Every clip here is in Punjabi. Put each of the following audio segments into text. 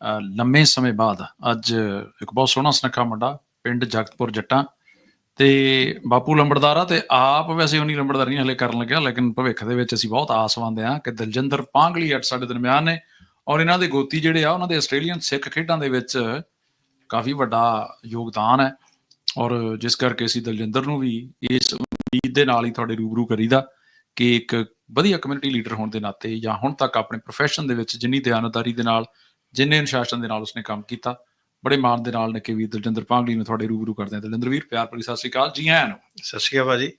ਅ, ਲੰਮੇ ਸਮੇਂ ਬਾਅਦ ਅੱਜ ਇੱਕ ਬਹੁਤ ਸੋਹਣਾ ਸੁਨੱਖਾ ਮੁੰਡਾ ਪਿੰਡ ਜਗਤਪੁਰ ਜੱਟਾਂ ਤੇ ਬਾਪੂ ਲੰਬੜਦਾਰਾ ਤੇ ਆਪ ਵੈਸੇ ਉਨੀ ਲੰਬੜਦਾਰ ਹਲੇ ਕਰਨ ਲੱਗਿਆ ਲੇਕਿਨ ਭਵਿੱਖ ਦੇ ਵਿੱਚ ਅਸੀਂ ਬਹੁਤ ਆਸਵੰਦ ਹਾਂ ਕਿ ਦਲਜਿੰਦਰ ਪਾਂਗਲੀ ਅੱਜ ਸਾਡੇ ਦਰਮਿਆਨ ਨੇ ਔਰ ਇਹਨਾਂ ਦੇ ਗੋਤੀ ਜਿਹੜੇ ਆ ਉਹਨਾਂ ਦੇ ਆਸਟ੍ਰੇਲੀਅਨ ਸਿੱਖ ਖੇਡਾਂ ਦੇ ਵਿੱਚ ਕਾਫੀ ਵੱਡਾ ਯੋਗਦਾਨ ਹੈ ਔਰ ਜਿਸ ਕਰਕੇ ਅਸੀਂ ਦਲਜਿੰਦਰ ਨੂੰ ਵੀ ਇਸ ਉਮੀਦ ਦੇ ਨਾਲ ਹੀ ਤੁਹਾਡੇ ਰੂਬਰੂ ਕਰੀਦਾ ਕਿ ਇੱਕ ਵਧੀਆ ਕਮਿਊਨਿਟੀ ਲੀਡਰ ਹੋਣ ਦੇ ਨਾਤੇ ਜਾਂ ਹੁਣ ਤੱਕ ਆਪਣੇ ਪ੍ਰੋਫੈਸ਼ਨ ਦੇ ਵਿੱਚ ਜਿੰਨੀ ਦਿਆਨਤਦਾਰੀ ਦੇ ਨਾਲ ਜਿੰਨੇ ਅਨੁਸ਼ਾਸਨ ਦੇ ਨਾਲ ਉਸਨੇ ਕੰਮ ਕੀਤਾ ਬੜੇ ਮਾਣ ਦੇ ਨਾਲ ਨਿੱਕੇ ਵੀਰ ਦਲਜਿੰਦਰ ਪਾਂਗਲੀ ਨੂੰ ਤੁਹਾਡੇ ਰੂਬਰੂ ਕਰਦੇ ਹਾਂ ਦਲਜਿੰਦਰ ਵੀਰ ਪਿਆਰ ਭਰੀ ਸਤਿ ਸ਼੍ਰੀ ਅਕਾਲ ਜੀ ਆਇਆਂ ਨੂੰ ਸਤਿ ਸ਼੍ਰੀ ਅਕਾਲ ਭਾਜੀ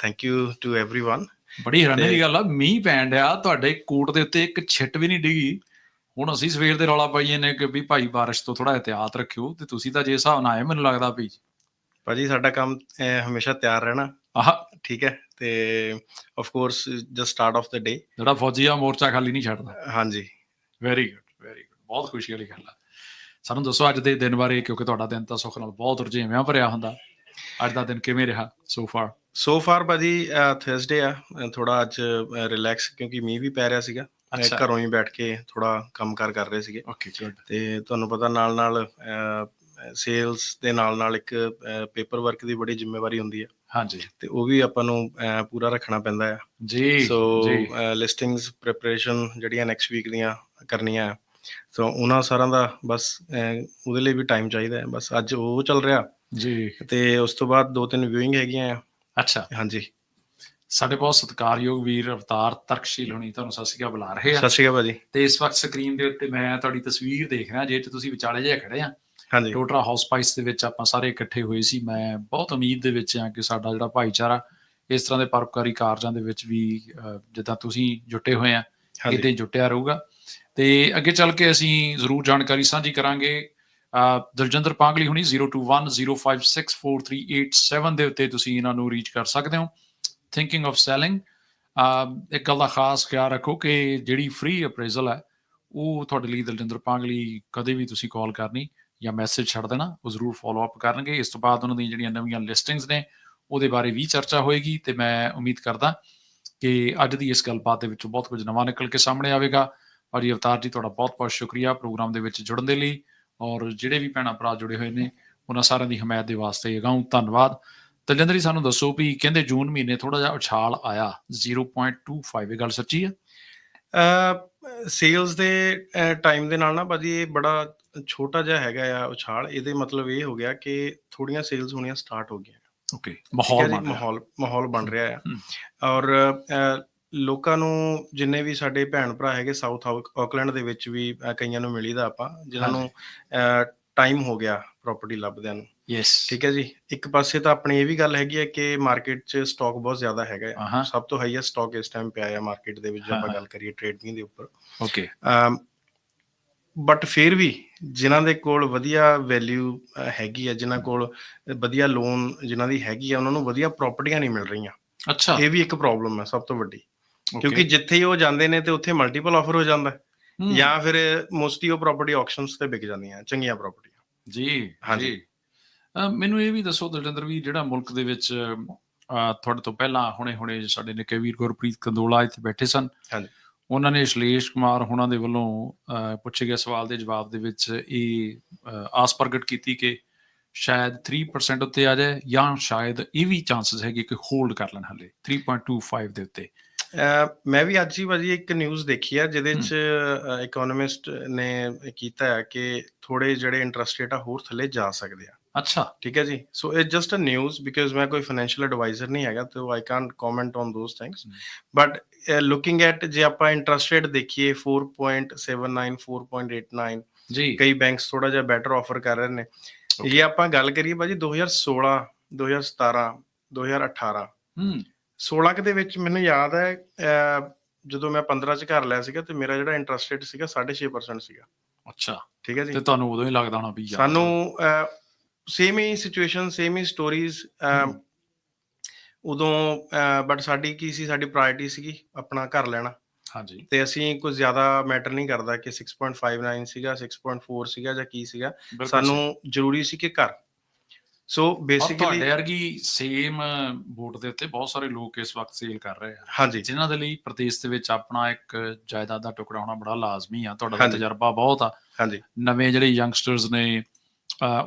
ਥੈਂਕ ਯੂ ਟੂ एवरीवन ਬੜੀ ਹੈਰਾਨੀ ਦੀ ਤੇ- ਗੱਲ ਆ ਮੀਂਹ ਪੈਣ ਡਿਆ ਤੁਹਾਡੇ ਕੋਟ ਦੇ ਉੱਤੇ ਇੱਕ ਛਿੱਟ ਵੀ ਨਹੀਂ ਡਿੱਗੀ ਹੁਣ ਅਸੀਂ ਸਵੇਰ ਦੇ ਰੌਲਾ ਪਾਈਏ ਨੇ ਕਿ ਵੀ ਭਾਈ ਬਾਰਿਸ਼ ਤੋਂ ਥੋੜਾ ਇhtiyਾਤ ਰੱਖਿਓ ਤੇ ਤੁਸੀਂ ਤਾਂ ਜੇ ਹਿਸਾਬ ਨਾਲ ਆਏ ਮੈਨੂੰ ਲੱਗਦਾ ਵੀ ਭਾਜੀ ਸਾਡਾ ਕੰਮ ਅਹ, ਹਮੇਸ਼ਾ ਤਿਆਰ ਰਹਿਣਾ ਆਹ ਠੀਕ ਹੈ ਤੇ of course just start of the day ਜਿਹੜਾ ਫੌਜੀ ਆ ਮੋਰਚਾ ਖਾਲੀ ਨਹੀਂ ਛੱਡਦਾ ਹਾਂਜੀ ਵੈਰੀ ਗੁੱਡ ਵੈਰੀ ਗੁੱਡ ਬਹੁਤ ਖੁਸ਼ੀ ਵਾਲੀ ਗੱਲ ਆ। ਸਾਨੂੰ ਦੱਸੋ ਅੱਜ ਦੇ ਦਿਨ ਬਾਰੇ ਕਿਉਂਕਿ ਤੁਹਾਡਾ ਦਿਨ ਤਾਂ ਸੁੱਖ ਨਾਲ ਬਹੁਤ ਰੁਝੇਵਿਆਂ ਭਰਿਆ ਹੁੰਦਾ। ਅੱਜ ਦਾ ਦਿਨ ਕਿਵੇਂ ਰਿਹਾ ਸੋ ਫਾਰ ਸੋ ਫਾਰ ਭਾਜੀ ਥਰਸਡੇ ਆ। ਥੋੜਾ ਅੱਜ ਰਿਲੈਕਸ ਕਿਉਂਕਿ ਮੀਂਹ ਵੀ ਪੈ ਰਿਹਾ ਸੀਗਾ। ਘਰੋਂ ਹੀ ਬੈਠ ਕੇ ਥੋੜਾ ਕੰਮਕਾਰ ਕਰ ਰਹੇ ਸੀਗੇ। ਓਕੇ ਗੁੱਡ ਤੇ ਤੁਹਾਨੂੰ ਪਤਾ ਨਾਲ ਨਾਲ ਸੇਲਸ ਦੇ ਨਾਲ ਨਾਲ ਇੱਕ ਪੇਪਰ ਵਰਕ ਦੀ ਬੜੀ ਜ਼ਿੰਮੇਵਾਰੀ ਹੁੰਦੀ ਹੈ ਹਾਂਜੀ। ਤੇ ਉਹ ਵੀ ਆਪਾਂ ਨੂੰ ਪੂਰਾ ਰੱਖਣਾ ਪੈਂਦਾ ਹੈ ਜੀ ਸੋ ਲਿਸਟਿੰਗਸ ਪ੍ਰੀਪਰੇਸ਼ਨ ਜਿਹੜੀਆਂ ਨੈਕਸਟ ਵੀਕ ਦੀਆਂ ਕਰਨੀਆਂ। ਸੋ ਉਹਨਾਂ ਸਾਰਿਆਂ ਦਾ ਬਸ ਉਹਦੇ ਲਈ ਵੀ ਟਾਈਮ ਚਾਹੀਦਾ ਹੈ। ਬਸ ਅੱਜ ਉਹ ਚੱਲ ਰਿਹਾ। ਜੀ। ਤੇ ਉਸ ਤੋਂ ਬਾਅਦ ਦੋ ਤਿੰਨ ਵਿਊਇੰਗ ਹੈਗੀਆਂ ਆ। ਅੱਛਾ। ਹਾਂਜੀ। ਸਾਡੇ ਬਹੁਤ ਸਤਿਕਾਰਯੋਗ ਵੀਰ ਅਵਤਾਰ ਤਰਕਸ਼ੀਲ ਹੁਣੀ ਤੁਹਾਨੂੰ ਸਤਿ ਸ਼੍ਰੀ ਅਕਾਲ ਬੁਲਾ ਰਹੇ ਆ। ਸਤਿ ਸ਼੍ਰੀ ਅਕਾਲ ਭਾਜੀ। ਤੇ ਇਸ ਵਕਤ ਸਕਰੀਨ ਦੇ ਉੱਤੇ ਮੈਂ ਤੁਹਾਡੀ ਤਸਵੀਰ ਦੇਖ ਰਿਹਾ ਜੇ ਤੁਸੀਂ ਵਿਚਾਲੇ ਜਿਹੇ ਖੜੇ ਆ। ਹਾਂਜੀ। ਟੋਟਰਾ ਹਾਊਸ ਸਪਾਈਸ ਦੇ ਵਿੱਚ ਆਪਾਂ ਸਾਰੇ ਇਕੱਠੇ ਹੋਏ ਸੀ। ਮੈਂ ਬਹੁਤ ਉਮੀਦ ਦੇ ਵਿੱਚ ਆ ਕਿ ਸਾਡਾ ਜਿਹੜਾ ਭਾਈਚਾਰਾ ਇਸ ਤਰ੍ਹਾਂ ਦੇ ਪਰਉਪਕਾਰੀ ਕਾਰਜਾਂ ਦੇ ਵਿੱਚ ਵੀ ਜਿੱਦਾਂ ਤੁਸੀਂ ਜੁਟੇ ਹੋਏ ਆ ਕਿਤੇ ਜੁਟਿਆ ਰਹੂਗਾ। ਤੇ ਅੱਗੇ ਚੱਲ ਕੇ ਅਸੀਂ ਜ਼ਰੂਰ ਜਾਣਕਾਰੀ ਸਾਂਝੀ ਕਰਾਂਗੇ। ਦਲਜਿੰਦਰ ਪਾਂਗਲੀ ਹੁਣੀ 0210564387 ਦੇ ਉੱਤੇ ਤੁਸੀਂ ਇਹਨਾਂ ਨੂੰ ਰੀਚ ਕਰ ਸਕਦੇ ਹੋ। ਥਿੰਕਿੰਗ ਆਫ ਸੈਲਿੰਗ ਇੱਕ ਗੱਲ ਦਾ ਖਾਸ ਖਿਆਲ ਰੱਖੋ ਕਿ ਜਿਹੜੀ ਫ੍ਰੀ ਅਪਰੇਜ਼ਲ ਹੈ, ਉਹ ਤੁਹਾਡੇ ਲਈ ਦਲਜਿੰਦਰ ਪਾਂਗਲੀ ਕਦੇ ਵੀ ਤੁਸੀਂ ਕਾਲ ਕਰਨੀ ਜਾਂ ਮੈਸੇਜ ਛੱਡ ਦੇਣਾ, ਉਹ ਜ਼ਰੂਰ ਫਾਲੋ ਅਪ ਕਰਨਗੇ। ਇਸ ਤੋਂ ਬਾਅਦ ਉਹਨਾਂ ਦੀਆਂ ਜਿਹੜੀਆਂ ਨਵੀਆਂ ਲਿਸਟਿੰਗਸ ਨੇ, ਉਹਦੇ ਬਾਰੇ ਵੀ ਚਰਚਾ ਹੋਏਗੀ ਤੇ ਮੈਂ ਉਮੀਦ ਕਰਦਾ ਕਿ ਅੱਜ ਦੀ ਇਸ ਗੱਲਬਾਤ ਦੇ ਵਿੱਚੋਂ ਬਹੁਤ ਕੁਝ ਨਵਾਂ ਨਿਕਲ ਕੇ ਸਾਹਮਣੇ ਆਵੇਗਾ। ਔਰ ਜੀ ਅਵਤਾਰ ਜੀ ਤੁਹਾਡਾ ਬਹੁਤ-ਬਹੁਤ ਸ਼ੁਕਰੀਆ ਪ੍ਰੋਗਰਾਮ ਦੇ ਵਿੱਚ ਜੁੜਨ ਦੇ ਲਈ ਔਰ ਜਿਹੜੇ ਵੀ ਭੈਣਾਂ ਭਰਾ ਜੁੜੇ ਹੋਏ ਨੇ ਉਹਨਾਂ ਸਾਰਿਆਂ ਦੀ ਹਮਾਇਤ ਦੇ ਵਾਸਤੇ ਅਗਾਊਂ ਧੰਨਵਾਦ। ਤਲਜਿੰਦਰ ਜੀ ਸਾਨੂੰ ਦੱਸੋ ਵੀ ਕਹਿੰਦੇ ਜੂਨ ਮਹੀਨੇ ਥੋੜਾ ਜਿਹਾ ਉਛਾਲ ਆਇਆ 0.25 ਇਹ ਗੱਲ ਸੱਚੀ ਹੈ? ਸੇਲਸ ਦੇ ਟਾਈਮ ਦੇ ਨਾਲ ਨਾ ਭਾਜੀ ਇਹ ਬੜਾ ਛੋਟਾ ਜਿਹਾ ਹੈਗਾ ਆ ਉਛਾਲ ਇਹਦੇ ਮਤਲਬ ਇਹ ਹੋ ਗਿਆ ਕਿ ਥੋੜੀਆਂ ਸੇਲਸ ਹੋਣੀਆਂ ਸਟਾਰਟ ਹੋ ਗਈਆਂ। ਓਕੇ ਮਾਹੌਲ ਮਾਹੌਲ ਮਾਹੌਲ ਬਣ ਰਿਹਾ ਆ। ਔਰ ਲੋਕਾਂ ਨੂੰ ਜਿੰਨੇ ਵੀ ਸਾਡੇ ਭੈਣ ਭਰਾ ਹੈਗੇ ਸਾਊਥ ਆਕਲੈਂਡ ਦੇ ਵਿੱਚ ਵੀ ਕਈਆਂ ਨੂੰ ਮਿਲੀਦਾ ਆਪਾਂ ਜਿਨ੍ਹਾਂ ਨੂੰ ਟਾਈਮ ਹੋ ਗਿਆ ਪ੍ਰਾਪਰਟੀ ਲੱਭਦਿਆਂ ਨੂੰ। ਯੈਸ ਠੀਕ ਹੈ ਜੀ? ਇੱਕ ਪਾਸੇ ਤਾਂ ਆਪਣੀ ਇਹ ਵੀ ਗੱਲ ਹੈਗੀ ਹੈ ਕਿ ਮਾਰਕੀਟ 'ਚ ਸਟਾਕ ਬਹੁਤ ਜ਼ਿਆਦਾ ਹੈਗਾ ਹਾਂ। ਸਭ ਤੋਂ ਹਾਈਐਸਟ ਸਟਾਕ ਇਸ ਟਾਈਮ ਪਿਆ ਆ ਮਾਰਕੀਟ ਦੇ ਵਿੱਚ ਜੇ ਆਪਾਂ ਹਾਂ। ਗੱਲ ਕਰੀਏ ਟ੍ਰੇਡਿੰਗ ਦੇ ਉੱਪਰ। ਓਕੇ ਬਟ ਫਿਰ ਵੀ ਜਿਨ੍ਹਾਂ ਦੇ ਕੋਲ ਵਧੀਆ ਵੈਲਿਊ ਹੈਗੀ ਆ ਜਿਨ੍ਹਾਂ ਕੋਲ ਵਧੀਆ ਲੋਨ ਜਿਨ੍ਹਾਂ ਦੀ ਹੈਗੀ ਆ ਉਹਨਾਂ ਨੂੰ ਵਧੀਆ ਪ੍ਰਾਪਰਟੀਆਂ ਨਹੀਂ ਮਿਲ ਰਹੀਆਂ। ਅੱਛਾ। ਇਹ ਵੀ ਇੱਕ ਪ੍ਰੋਬਲਮ ਹੈ ਸਭ ਤੋਂ ਵੱਡੀ। ਕਿਉਂਕਿ ਜਿੱਥੇ ਹੀ ਉਹ ਜਾਂਦੇ ਨੇ ਤੇ ਉੱਥੇ ਮਲਟੀਪਲ ਆਫਰ ਹੋ ਜਾਂਦਾ ਜਾਂ ਫਿਰ ਮੋਸਟਲੀ ਉਹ ਪ੍ਰਾਪਰਟੀ ਆਕਸ਼ਨਸ ਤੇ ਵਿਕ ਜਾਂਦੀਆਂ ਚੰਗੀਆਂ ਪ੍ਰਾਪਰਟੀਆਂ ਜੀ ਹਾਂਜੀ। ਮੈਨੂੰ ਇਹ ਵੀ ਦੱਸੋ ਦਲਜਿੰਦਰ ਵੀ ਜਿਹੜਾ ਮੁਲਕ ਦੇ ਵਿੱਚ ਤੁਹਾਡੇ ਤੋਂ ਪਹਿਲਾਂ ਹੁਣੇ-ਹੁਣੇ ਸਾਡੇ ਨਿੱਕੇ ਵੀਰ ਗੁਰਪ੍ਰੀਤ ਕੰਦੋਲਾ ਇੱਥੇ ਬੈਠੇ ਸਨ। ਹਾਂਜੀ। ਉਹਨਾਂ ਨੇ ਸ਼ਲੇਸ਼ ਕੁਮਾਰ ਹੁਣਾਂ ਦੇ ਵੱਲੋਂ ਪੁੱਛੇ ਗਏ ਸਵਾਲ ਦੇ ਜਵਾਬ ਦੇ ਵਿੱਚ ਇਹ ਆਸ ਪ੍ਰਗਟ ਕੀਤੀ ਕਿ ਸ਼ਾਇਦ 3% ਉੱਤੇ ਆ ਜਾਏ ਜਾਂ ਸ਼ਾਇਦ ਇਹ ਵੀ ਚਾਂਸਸ ਹੈਗੇ ਕਿ ਹੋਲਡ ਕਰ ਲੈਣ ਹਲੇ 3.25 ਦੇ ਉੱਤੇ। ਮੈਂ ਵੀ ਅੱਜ ਹੀ ਭਾਜੀ ਇੱਕ ਨਿਊਜ਼ ਦੇਖੀ ਆ ਜਿਹਦੇ ਚ ਇਕਨੋਮਿਸਟ ਨੇ ਕੀਤਾ ਹੈ ਕਿ ਥੋੜੇ ਜਿਹੜੇ ਇੰਟਰਸਟ ਰੇਟ ਆ ਹੋਰ ਥੱਲੇ ਜਾ ਸਕਦੇ ਆ। ਅੱਛਾ। ਠੀਕ ਹੈ ਜੀ? So it just a news because ਮੈਂ ਕੋਈ ਫਾਈਨੈਂਸ਼ੀਅਲ ਐਡਵਾਈਜ਼ਰ ਨਹੀਂ ਹੈਗਾ ਤੇ I can't comment on those things. But looking at ਜੇ ਆਪਾਂ ਇੰਟਰਸਟ ਰੇਟ ਦੇਖੀਏ 4.79 4.89 ਜੀ। ਕਈ ਬੈਂਕਸ ਥੋੜਾ ਜਿਹਾ ਬੈਟਰ ਆਫਰ ਕਰ ਰਹੇ ਨੇ। ਜੇ ਆਪਾਂ ਗੱਲ ਕਰੀਏ ਭਾਜੀ 2016 2017 2018 ਹੂੰ। 16 ਕੁ ਦੇ ਵਿੱਚ ਮੈਨੂੰ ਯਾਦ ਹੈ ਜਦੋਂ ਮੈਂ 15 ਚ ਘਰ ਲਿਆ ਸੀਗਾ ਤੇ ਮੇਰਾ ਜਿਹੜਾ ਇੰਟਰਸਟ ਰੇਟ ਸੀਗਾ 6.5% ਸੀਗਾ। ਅੱਛਾ। ਠੀਕ ਹੈ ਤੇ ਜੀ ਤੁਹਾਨੂੰ ਉਦੋਂ ਹੀ ਲੱਗਦਾ ਹੋਣਾ ਵੀ ਯਾਰ ਸਾਨੂੰ ਸੇਮ ਹੀ ਸਿਚੁਏਸ਼ਨ ਸੇਮ ਹੀ ਸਟੋਰੀਜ਼। ਉਦੋਂ ਬਟ ਸਾਡੀ ਕੀ ਸੀ ਸਾਡੀ ਪ੍ਰਾਇੋਰਟੀ ਸੀਗੀ ਆਪਣਾ ਘਰ ਲੈਣਾ। ਹਾਂਜੀ। ਤੇ ਅਸੀਂ ਕੁਝ ਜ਼ਿਆਦਾ ਮੈਟਰ ਨਹੀਂ ਕਰਦਾ ਕਿ 6.59 ਸੀਗਾ 6.4 ਸੀਗਾ ਜਾਂ ਕੀ ਸੀਗਾ। ਸਾਨੂੰ ਜ਼ਰੂਰੀ ਸੀ ਕਿ ਘਰ। ਸੋ ਬੇਸਿਕਲੀ ਤੁਹਾਡੇ ਵਰਗੀ ਸੇਮ ਬੋਟ ਦੇ ਉੱਤੇ ਬਹੁਤ ਸਾਰੇ ਲੋਕ ਇਸ ਵਕਤ ਸੇਲ ਕਰ ਰਹੇ ਆ। ਹਾਂਜੀ। ਜਿਨ੍ਹਾਂ ਦੇ ਲਈ ਪ੍ਰਦੇਸ਼ ਦੇ ਵਿੱਚ ਆਪਣਾ ਇੱਕ ਜਾਇਦਾਦ ਦਾ ਟੁਕੜਾ ਹੋਣਾ ਬੜਾ ਲਾਜ਼ਮੀ ਆ। ਤੁਹਾਡਾ। ਤਜਰਬਾ ਬਹੁਤ ਆ। ਹਾਂਜੀ। ਨਵੇਂ ਜਿਹੜੇ ਯੰਗਸਟਰਸ ਨੇ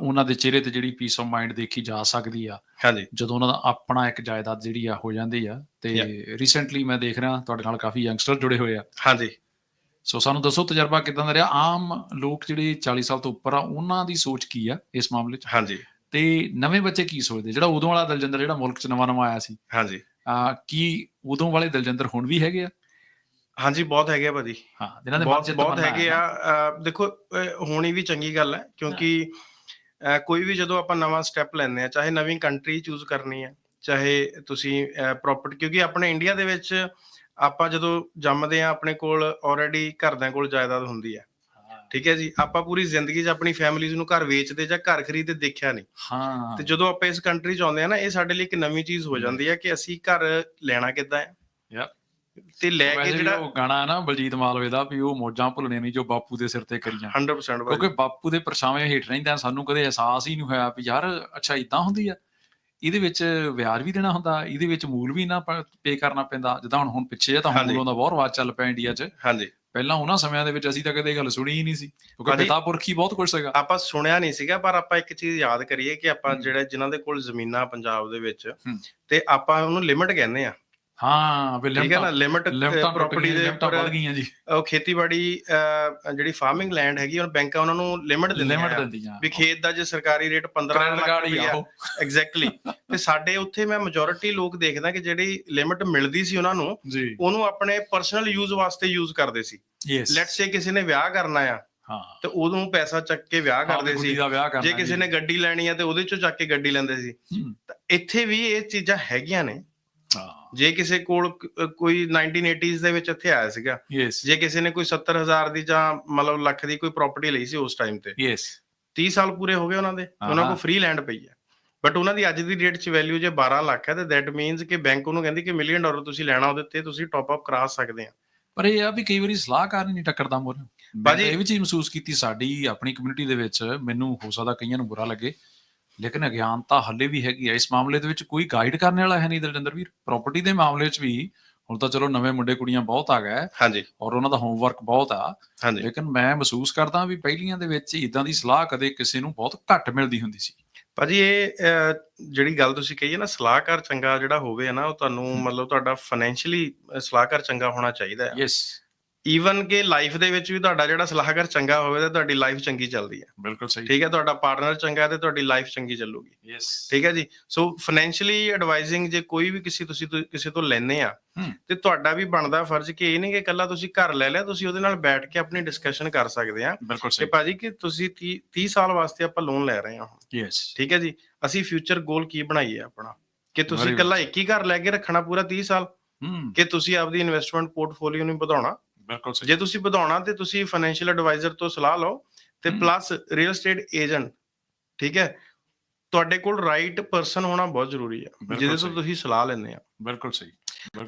ਉਹਨਾਂ ਦੇ ਚਿਹਰੇ ਤੇ ਜਿਹੜੀ ਪੀਸ ਆਫ ਮਾਈਂਡ ਦੇਖੀ ਜਾ ਸਕਦੀ ਆ। ਹਾਂਜੀ। ਜਦੋਂ ਉਹਨਾਂ ਦਾ ਆਪਣਾ ਇੱਕ ਜਾਇਦਾਦ ਜਿਹੜੀ ਆ ਹੋ ਜਾਂਦੀ ਆ ਤੇ ਰੀਸੈਂਟਲੀ ਮੈਂ ਦੇਖ ਰਿਹਾ ਤੁਹਾਡੇ ਨਾਲ ਕਾਫੀ ਯੰਗਸਟਰ ਜੁੜੇ ਹੋਏ ਆ। ਹਾਂਜੀ। ਸੋ ਸਾਨੂੰ ਦੱਸੋ ਤਜਰਬਾ ਕਿਦਾਂ ਦਾ ਰਿਹਾ? ਆਮ ਲੋਕ ਜਿਹੜੇ 40 ਸਾਲ ਤੋਂ ਉੱਪਰ ਆ ਉਹਨਾਂ ਦੀ ਸੋਚ ਕੀ ਆ ਇਸ ਮਾਮਲੇ 'ਚ? ਹਾਂਜੀ। ਤੇ ਨਵੇਂ ਬੱਚੇ ਕੀ ਸੋਚਦੇ? ਜਿਹੜਾ ਉਦੋਂ ਵਾਲਾ ਦਲਜਿੰਦਰ ਜਿਹੜਾ ਮੁਲਕ 'ਚ ਨਵਾਂ ਨਵਾਂ ਆਇਆ ਸੀ। ਹਾਂਜੀ। ਆ ਕੀ ਉਦੋਂ ਵਾਲੇ ਦਲਜਿੰਦਰ ਹੁਣ ਵੀ ਹੈਗੇ ਆ? ਹਾਂਜੀ ਬਹੁਤ ਹੈਗੇ ਆ ਭਾਜੀ। ਹਾਂ ਜਿਨ੍ਹਾਂ ਦੇ ਬਹੁਤ ਬਹੁਤ ਹੈਗੇ ਆ। ਦੇਖੋ ਹੋਣੀ ਵੀ ਚੰਗੀ ਗੱਲ ਹੈ ਕਿਉਂਕਿ ਕੋਈ ਵੀ ਜਦੋਂ ਆਪਾਂ ਨਵਾਂ ਸਟੈਪ ਲੈਂਦੇ ਆ ਚਾਹੇ ਨਵੀਂ ਕੰਟਰੀ ਚੂਜ਼ ਕਰਨੀ ਹੈ ਚਾਹੇ ਤੁਸੀਂ ਪ੍ਰੋਪਰਟੀ ਕਿਉਂਕਿ ਆਪਣੇ ਇੰਡੀਆ ਦੇ ਵਿੱਚ ਆਪਾਂ ਜਦੋਂ ਜੰਮਦੇ ਆ ਆਪਣੇ ਕੋਲ ਆਲਰੇਡੀ ਘਰਦਿਆਂ ਕੋਲ ਜਾਇਦਾਦ ਹੁੰਦੀ ਹਾਂ। ਠੀਕ ਹੈ ਜੀ? ਆਪਾਂ ਪੂਰੀ ਜ਼ਿੰਦਗੀ 'ਚ ਆਪਣੀ ਫੈਮਿਲੀਜ਼ ਨੂੰ ਘਰ ਵੇਚਦੇ ਜਾਂ ਘਰ ਖਰੀਦਦੇ ਦੇਖਿਆ ਨਹੀਂ। ਹਾਂ। ਤੇ ਜਦੋਂ ਆਪਾਂ ਇਸ ਕੰਟਰੀ 'ਚ ਆਉਂਦੇ ਆ ਨਾ ਇਹ ਸਾਡੇ ਲਈ ਇੱਕ ਨਵੀਂ ਚੀਜ਼ ਹੋ ਜਾਂਦੀ ਹੈ ਕਿ ਅਸੀਂ ਘਰ ਲੈਣਾ ਕਿੱਦਾਂ ਹੈ. ਤੇ ਲੈ ਕੇ ਜਿਹੜਾ ਉਹ ਗਾਣਾ ਹੈ ਨਾ ਬਲਜੀਤ ਮਾਲਵੇ ਦਾ ਵੀ ਉਹ ਮੋਜਾਂ ਭੁੱਲਣੇ ਨਹੀਂ ਜੋ ਬਾਪੂ ਦੇ ਸਿਰ ਤੇ ਕਰੀਆਂ। 100% ਭਾਜੀ ਕਿਉਂਕਿ ਬਾਪੂ ਦੇ ਪਰਛਾਵੇਂ ਹੇਠ ਰਹਿੰਦਾ ਸਾਨੂੰ ਕਦੇ ਅਹਿਸਾਸ ਹੀ ਨਹੀਂ ਹੋਇਆ ਵੀ ਯਾਰ ਅੱਛਾ ਇਦਾਂ ਹੁੰਦੀ ਆ। ਇਹਦੇ ਵਿੱਚ ਵਿਆਜ ਵੀ ਦੇਣਾ ਹੁੰਦਾ ਇਹਦੇ ਵਿੱਚ ਮੂਲ ਵੀ ਨਾ ਪੇ ਕਰਨਾ ਪੈਂਦਾ। ਜਿੱਦਾਂ ਹੁਣ ਹੁਣ ਪਿੱਛੇ ਜੇ ਤਾਂ ਹਾਂਜੀ। ਮੂਲੋਂ ਦਾ ਬਹੁਤ ਰਵਾਜ ਚੱਲ ਪਿਆ ਇੰਡੀਆ 'ਚ। ਹਾਂਜੀ। ਪਹਿਲਾਂ ਉਹਨਾਂ ਸਮਿਆਂ ਦੇ ਵਿੱਚ ਅਸੀਂ ਤਾਂ ਕਦੇ ਇਹ ਗੱਲ ਸੁਣੀ ਹੀ ਨਹੀਂ ਸੀ ਕਿਉਂਕਿ ਭਾਜੀ- ਪਿਤਾ ਪੁਰਖੀ ਬਹੁਤ ਕੁਝ ਸੀਗਾ ਆਪਾਂ ਸੁਣਿਆ ਨਹੀਂ ਸੀਗਾ ਪਰ ਆਪਾਂ ਇੱਕ ਚੀਜ਼ ਯਾਦ ਕਰੀਏ ਕਿ ਆਪਾਂ ਹਮ। ਜਿਹੜੇ ਜਿਨ੍ਹਾਂ ਦੇ ਕੋਲ ਜ਼ਮੀਨਾਂ ਪੰਜਾਬ ਦੇ ਵਿੱਚ ਹਮ। ਤੇ ਆਪਾਂ ਉਹਨੂੰ ਲਿਮਟ ਕਹਿੰਦੇ ਆ ਹਾਂ ਵੀ ਠੀਕ ਹੈ ਨਾ ਲਿਮਟ ਪ੍ਰਾਪਰਟੀ ਦੇ ਲਿਮਟਾਂ ਵੱਧ ਉੱਪਰ ਗਈਆਂ ਜੀ। ਉਹ ਖੇਤੀਬਾੜੀ ਜਿਹੜੀ ਫਾਰਮਿੰਗ ਲੈਂਡ ਹੈਗੀ ਉਹ ਬੈਂਕਾਂ ਉਹਨਾਂ ਨੂੰ ਲਿਮਟ ਦਿੰਦੀਆਂ ਲਿਮਟ ਆ। ਦਿੰਦੀਆਂ। ਵੀ ਖੇਤ ਦਾ ਜੇ ਸਰਕਾਰੀ ਰੇਟ 15 ਕ੍ਰੈਡਿਟ ਲੱਖ ਰੁਪਈਆ। ਐਗਜ਼ੈਕਟਲੀ ਤੇ ਸਾਡੇ ਉੱਥੇ ਮੈਂ ਮੈਜੋਰਿਟੀ ਲੋਕ ਦੇਖਦਾ ਕਿ ਜਿਹੜੀ ਲਿਮਟ ਮਿਲਦੀ ਸੀ ਉਹਨਾਂ ਨੂੰ ਉਹਨੂੰ ਆਪਣੇ ਪਰਸਨਲ ਯੂਜ਼ ਵਾਸਤੇ ਯੂਜ਼ ਕਰਦੇ ਸੀ। ਲੈਟਸ ਸੇ ਕਿਸੇ ਨੇ ਵਿਆਹ ਕਰਨਾ ਆ ਹਾਂ। ਤੇ ਉਦੋਂ ਪੈਸਾ ਚੱਕ ਕੇ ਵਿਆਹ ਕਰਦੇ ਸੀ। ਜੇ ਕਿਸੇ ਨੇ ਗੱਡੀ ਲੈਣੀ ਆ ਤੇ ਉਹਦੇ ਚੋਂ ਚੱਕ ਕੇ ਗੱਡੀ ਲੈਂਦੇ ਸੀ। ਇੱਥੇ ਵੀ ਇਹ ਚੀਜ਼ਾਂ ਹੈਗੀਆਂ ਨੇ। ਜੇ ਕਿਸੇ ਕੋਲ ਕੋਈ 1980s ਦੇ ਵਿੱਚ ਇੱਥੇ ਆਇਆ ਸੀਗਾ ਜੇ ਕਿਸੇ ਨੇ ਕੋਈ 70000 ਦੀ ਜਾਂ ਮਤਲਬ ਲੱਖ ਦੀ ਕੋਈ ਪ੍ਰਾਪਰਟੀ ਲਈ ਸੀ ਉਸ ਟਾਈਮ ਤੇ ਯੈਸ 30 ਸਾਲ ਪੂਰੇ ਹੋ ਗਏ ਉਹਨਾਂ ਦੇ ਉਹਨਾਂ। ਕੋਲ ਫ੍ਰੀ ਲੈਂਡ ਪਈ ਹੈ। ਬਟ ਉਹਨਾਂ ਦੀ ਅੱਜ ਦੀ ਡੇਟ 'ਚ ਵੈਲਿਊ ਜੇ 12 ਲੱਖ ਹੈ ਤੇ ਦੈਟ ਮੀਨਸ ਕਿ ਬੈਂਕ ਉਹਨੂੰ ਕਹਿੰਦੀ ਕਿ ਮਿਲੀਅਨ ਡਾਲਰ ਤੁਸੀਂ ਲੈਣਾ ਉਹਦੇ ਤੇ ਤੁਸੀਂ ਟਾਪ ਅਪ ਕਰਾ ਸਕਦੇ ਆ। ਪਰ ਇਹ ਆ ਵੀ ਕਈ ਵਾਰੀ ਸਲਾਹਕਾਰ ਨਹੀਂ ਟੱਕਰਦਾ ਮੋਰ ਤਾਂ ਇਹ ਵੀ ਚੀਜ਼ ਮਹਿਸੂਸ ਕੀਤੀ ਸਾਡੀ ਆਪਣੀ ਕਮਿਊਨਿਟੀ ਦੇ ਵਿੱਚ ਮੈਨੂੰ ਹੋ ਸਕਦਾ ਕਈਆਂ ਨੂੰ ਬੁਰਾ ਲੱਗੇ। ਲੇਕਿਨ ਅਗਿਆਨਤਾ ਹੱਲੇ ਵੀ ਹੈਗੀ ਹੈ ਇਸ ਮਾਮਲੇ ਦੇ ਵਿੱਚ ਕੋਈ ਗਾਈਡ ਕਰਨ ਵਾਲਾ ਹੈ ਨਹੀਂ ਦਲਜਿੰਦਰ ਵੀਰ। ਪ੍ਰਾਪਰਟੀ ਦੇ ਮਾਮਲੇ 'ਚ ਵੀ ਹੁਣ ਤਾਂ ਚਲੋ ਨਵੇਂ ਮੁੰਡੇ ਕੁੜੀਆਂ ਬਹੁਤ ਆ ਗਏ। ਹਾਂਜੀ। ਔਰ ਉਹਨਾਂ ਦਾ ਹੋਮਵਰਕ ਬਹੁਤ ਆ। ਹਾਂਜੀ। ਲੇਕਿਨ ਮੈਂ ਮਹਿਸੂਸ ਕਰਦਾ ਵੀ ਪਹਿਲੀਆਂ ਦੇ ਵਿੱਚ ਇਦਾਂ ਦੀ ਸਲਾਹ ਕਦੇ ਕਿਸੇ ਨੂੰ ਬਹੁਤ ਘੱਟ ਮਿਲਦੀ ਹੁੰਦੀ ਸੀ। ਭਾਜੀ ਇਹ ਜਿਹੜੀ ਗੱਲ ਤੁਸੀਂ ਕਹੀ ਹੈ ਨਾ ਸਲਾਹਕਾਰ ਚੰਗਾ ਜਿਹੜਾ ਹੋਵੇ ਨਾ ਉਹ ਤੁਹਾਨੂੰ। ਮਤਲਬ ਤੁਹਾਡਾ ਫਾਈਨੈਂਸ਼ੀਅਲੀ ਸਲਾਹਕਾਰ ਚੰਗਾ ਹੋਣਾ ਚਾਹੀਦਾ ਹੈ। ਯੈਸ ਈਵਨ ਕਿ ਲਾਈਫ ਦੇ ਵਿੱਚ ਵੀ ਤੁਹਾਡਾ ਜਿਹੜਾ ਸਲਾਹਕਾਰ ਚੰਗਾ ਹੋਵੇ ਤਾਂ ਤੁਹਾਡੀ ਲਾਈਫ ਚੰਗੀ ਚੱਲਦੀ ਹੈ। ਬਿਲਕੁਲ ਸਹੀ। ਠੀਕ ਹੈ ਤੁਹਾਡਾ ਪਾਰਟਨਰ ਚੰਗਾ ਹੈ ਤੇ ਤੁਹਾਡੀ ਲਾਈਫ ਚੰਗੀ ਚੱਲੂਗੀ। ਯੈਸ ਠੀਕ ਹੈ ਜੀ ਸੋ ਫਾਈਨੈਂਸ਼ੀਅਲੀ ਐਡਵਾਈਜ਼ਿੰਗ ਜੇ ਕੋਈ ਵੀ ਕਿਸੇ ਤੁਸੀਂ ਕਿਸੇ ਤੋਂ ਲੈਣੇ ਆ। ਤੇ ਤੁਹਾਡਾ ਵੀ ਬਣਦਾ ਫਰਜ਼ ਕਿ ਇਹ ਨਹੀਂ ਕਿ ਇਕੱਲਾ ਤੁਸੀਂ ਘਰ ਲੈ ਲਿਆ ਤੁਸੀਂ ਉਹਦੇ ਨਾਲ ਬੈਠ ਕੇ ਆਪਣੀ ਡਿਸਕਸ਼ਨ ਕਰ ਸਕਦੇ ਆ ਬਿਲਕੁਲ ਕਿ ਭਾਜੀ ਕਿ ਤੁਸੀਂ 30 30 ਸਾਲ ਵਾਸਤੇ ਆਪਾਂ ਲੋਨ ਲੈ ਰਹੇ ਹਾਂ ਯੈਸ ਠੀਕ ਹੈ ਜੀ ਅਸੀਂ ਫਿਊਚਰ ਗੋਲ ਕੀ ਬਣਾਈਏ ਆਪਣਾ? ਕਿ ਤੁਸੀਂ ਇਕੱਲਾ ਇੱਕ ਹੀ ਘਰ ਲੈ ਕੇ ਰੱਖਣਾ ਪੂਰਾ 30 ਸਾਲ? ਕਿ ਤੁਸੀਂ ਆਪਦੀ ਇਨਵੈਸਟਮੈਂਟ ਪੋਰਟਫੋਲੀਓ ਨੂੰ ਵਧਾਉਣਾ? ਬਿਲਕੁਲ ਸਹੀ। ਜੇ ਤੁਸੀਂ ਵਧਾਉਣਾ ਤੇ ਤੁਸੀਂ ਫਾਈਨੈਂਸ਼ੀਅਲ ਐਡਵਾਈਜ਼ਰ ਤੋਂ ਸਲਾਹ ਲਓ ਤੇ। ਪਲੱਸ ਰੀਅਲ ਏਸਟੇਟ ਏਜੰਟ ਠੀਕ ਹੈ? ਤੁਹਾਡੇ ਕੋਲ ਰਾਈਟ ਪਰਸਨ ਹੋਣਾ ਬਹੁਤ ਜ਼ਰੂਰੀ ਹੈ ਬਿਲਕੁਲ ਜਿਹਦੇ ਤੋਂ। ਤੁਸੀਂ ਸਲਾਹ ਲੈਂਦੇ ਆ। ਬਿਲਕੁਲ ਸਹੀ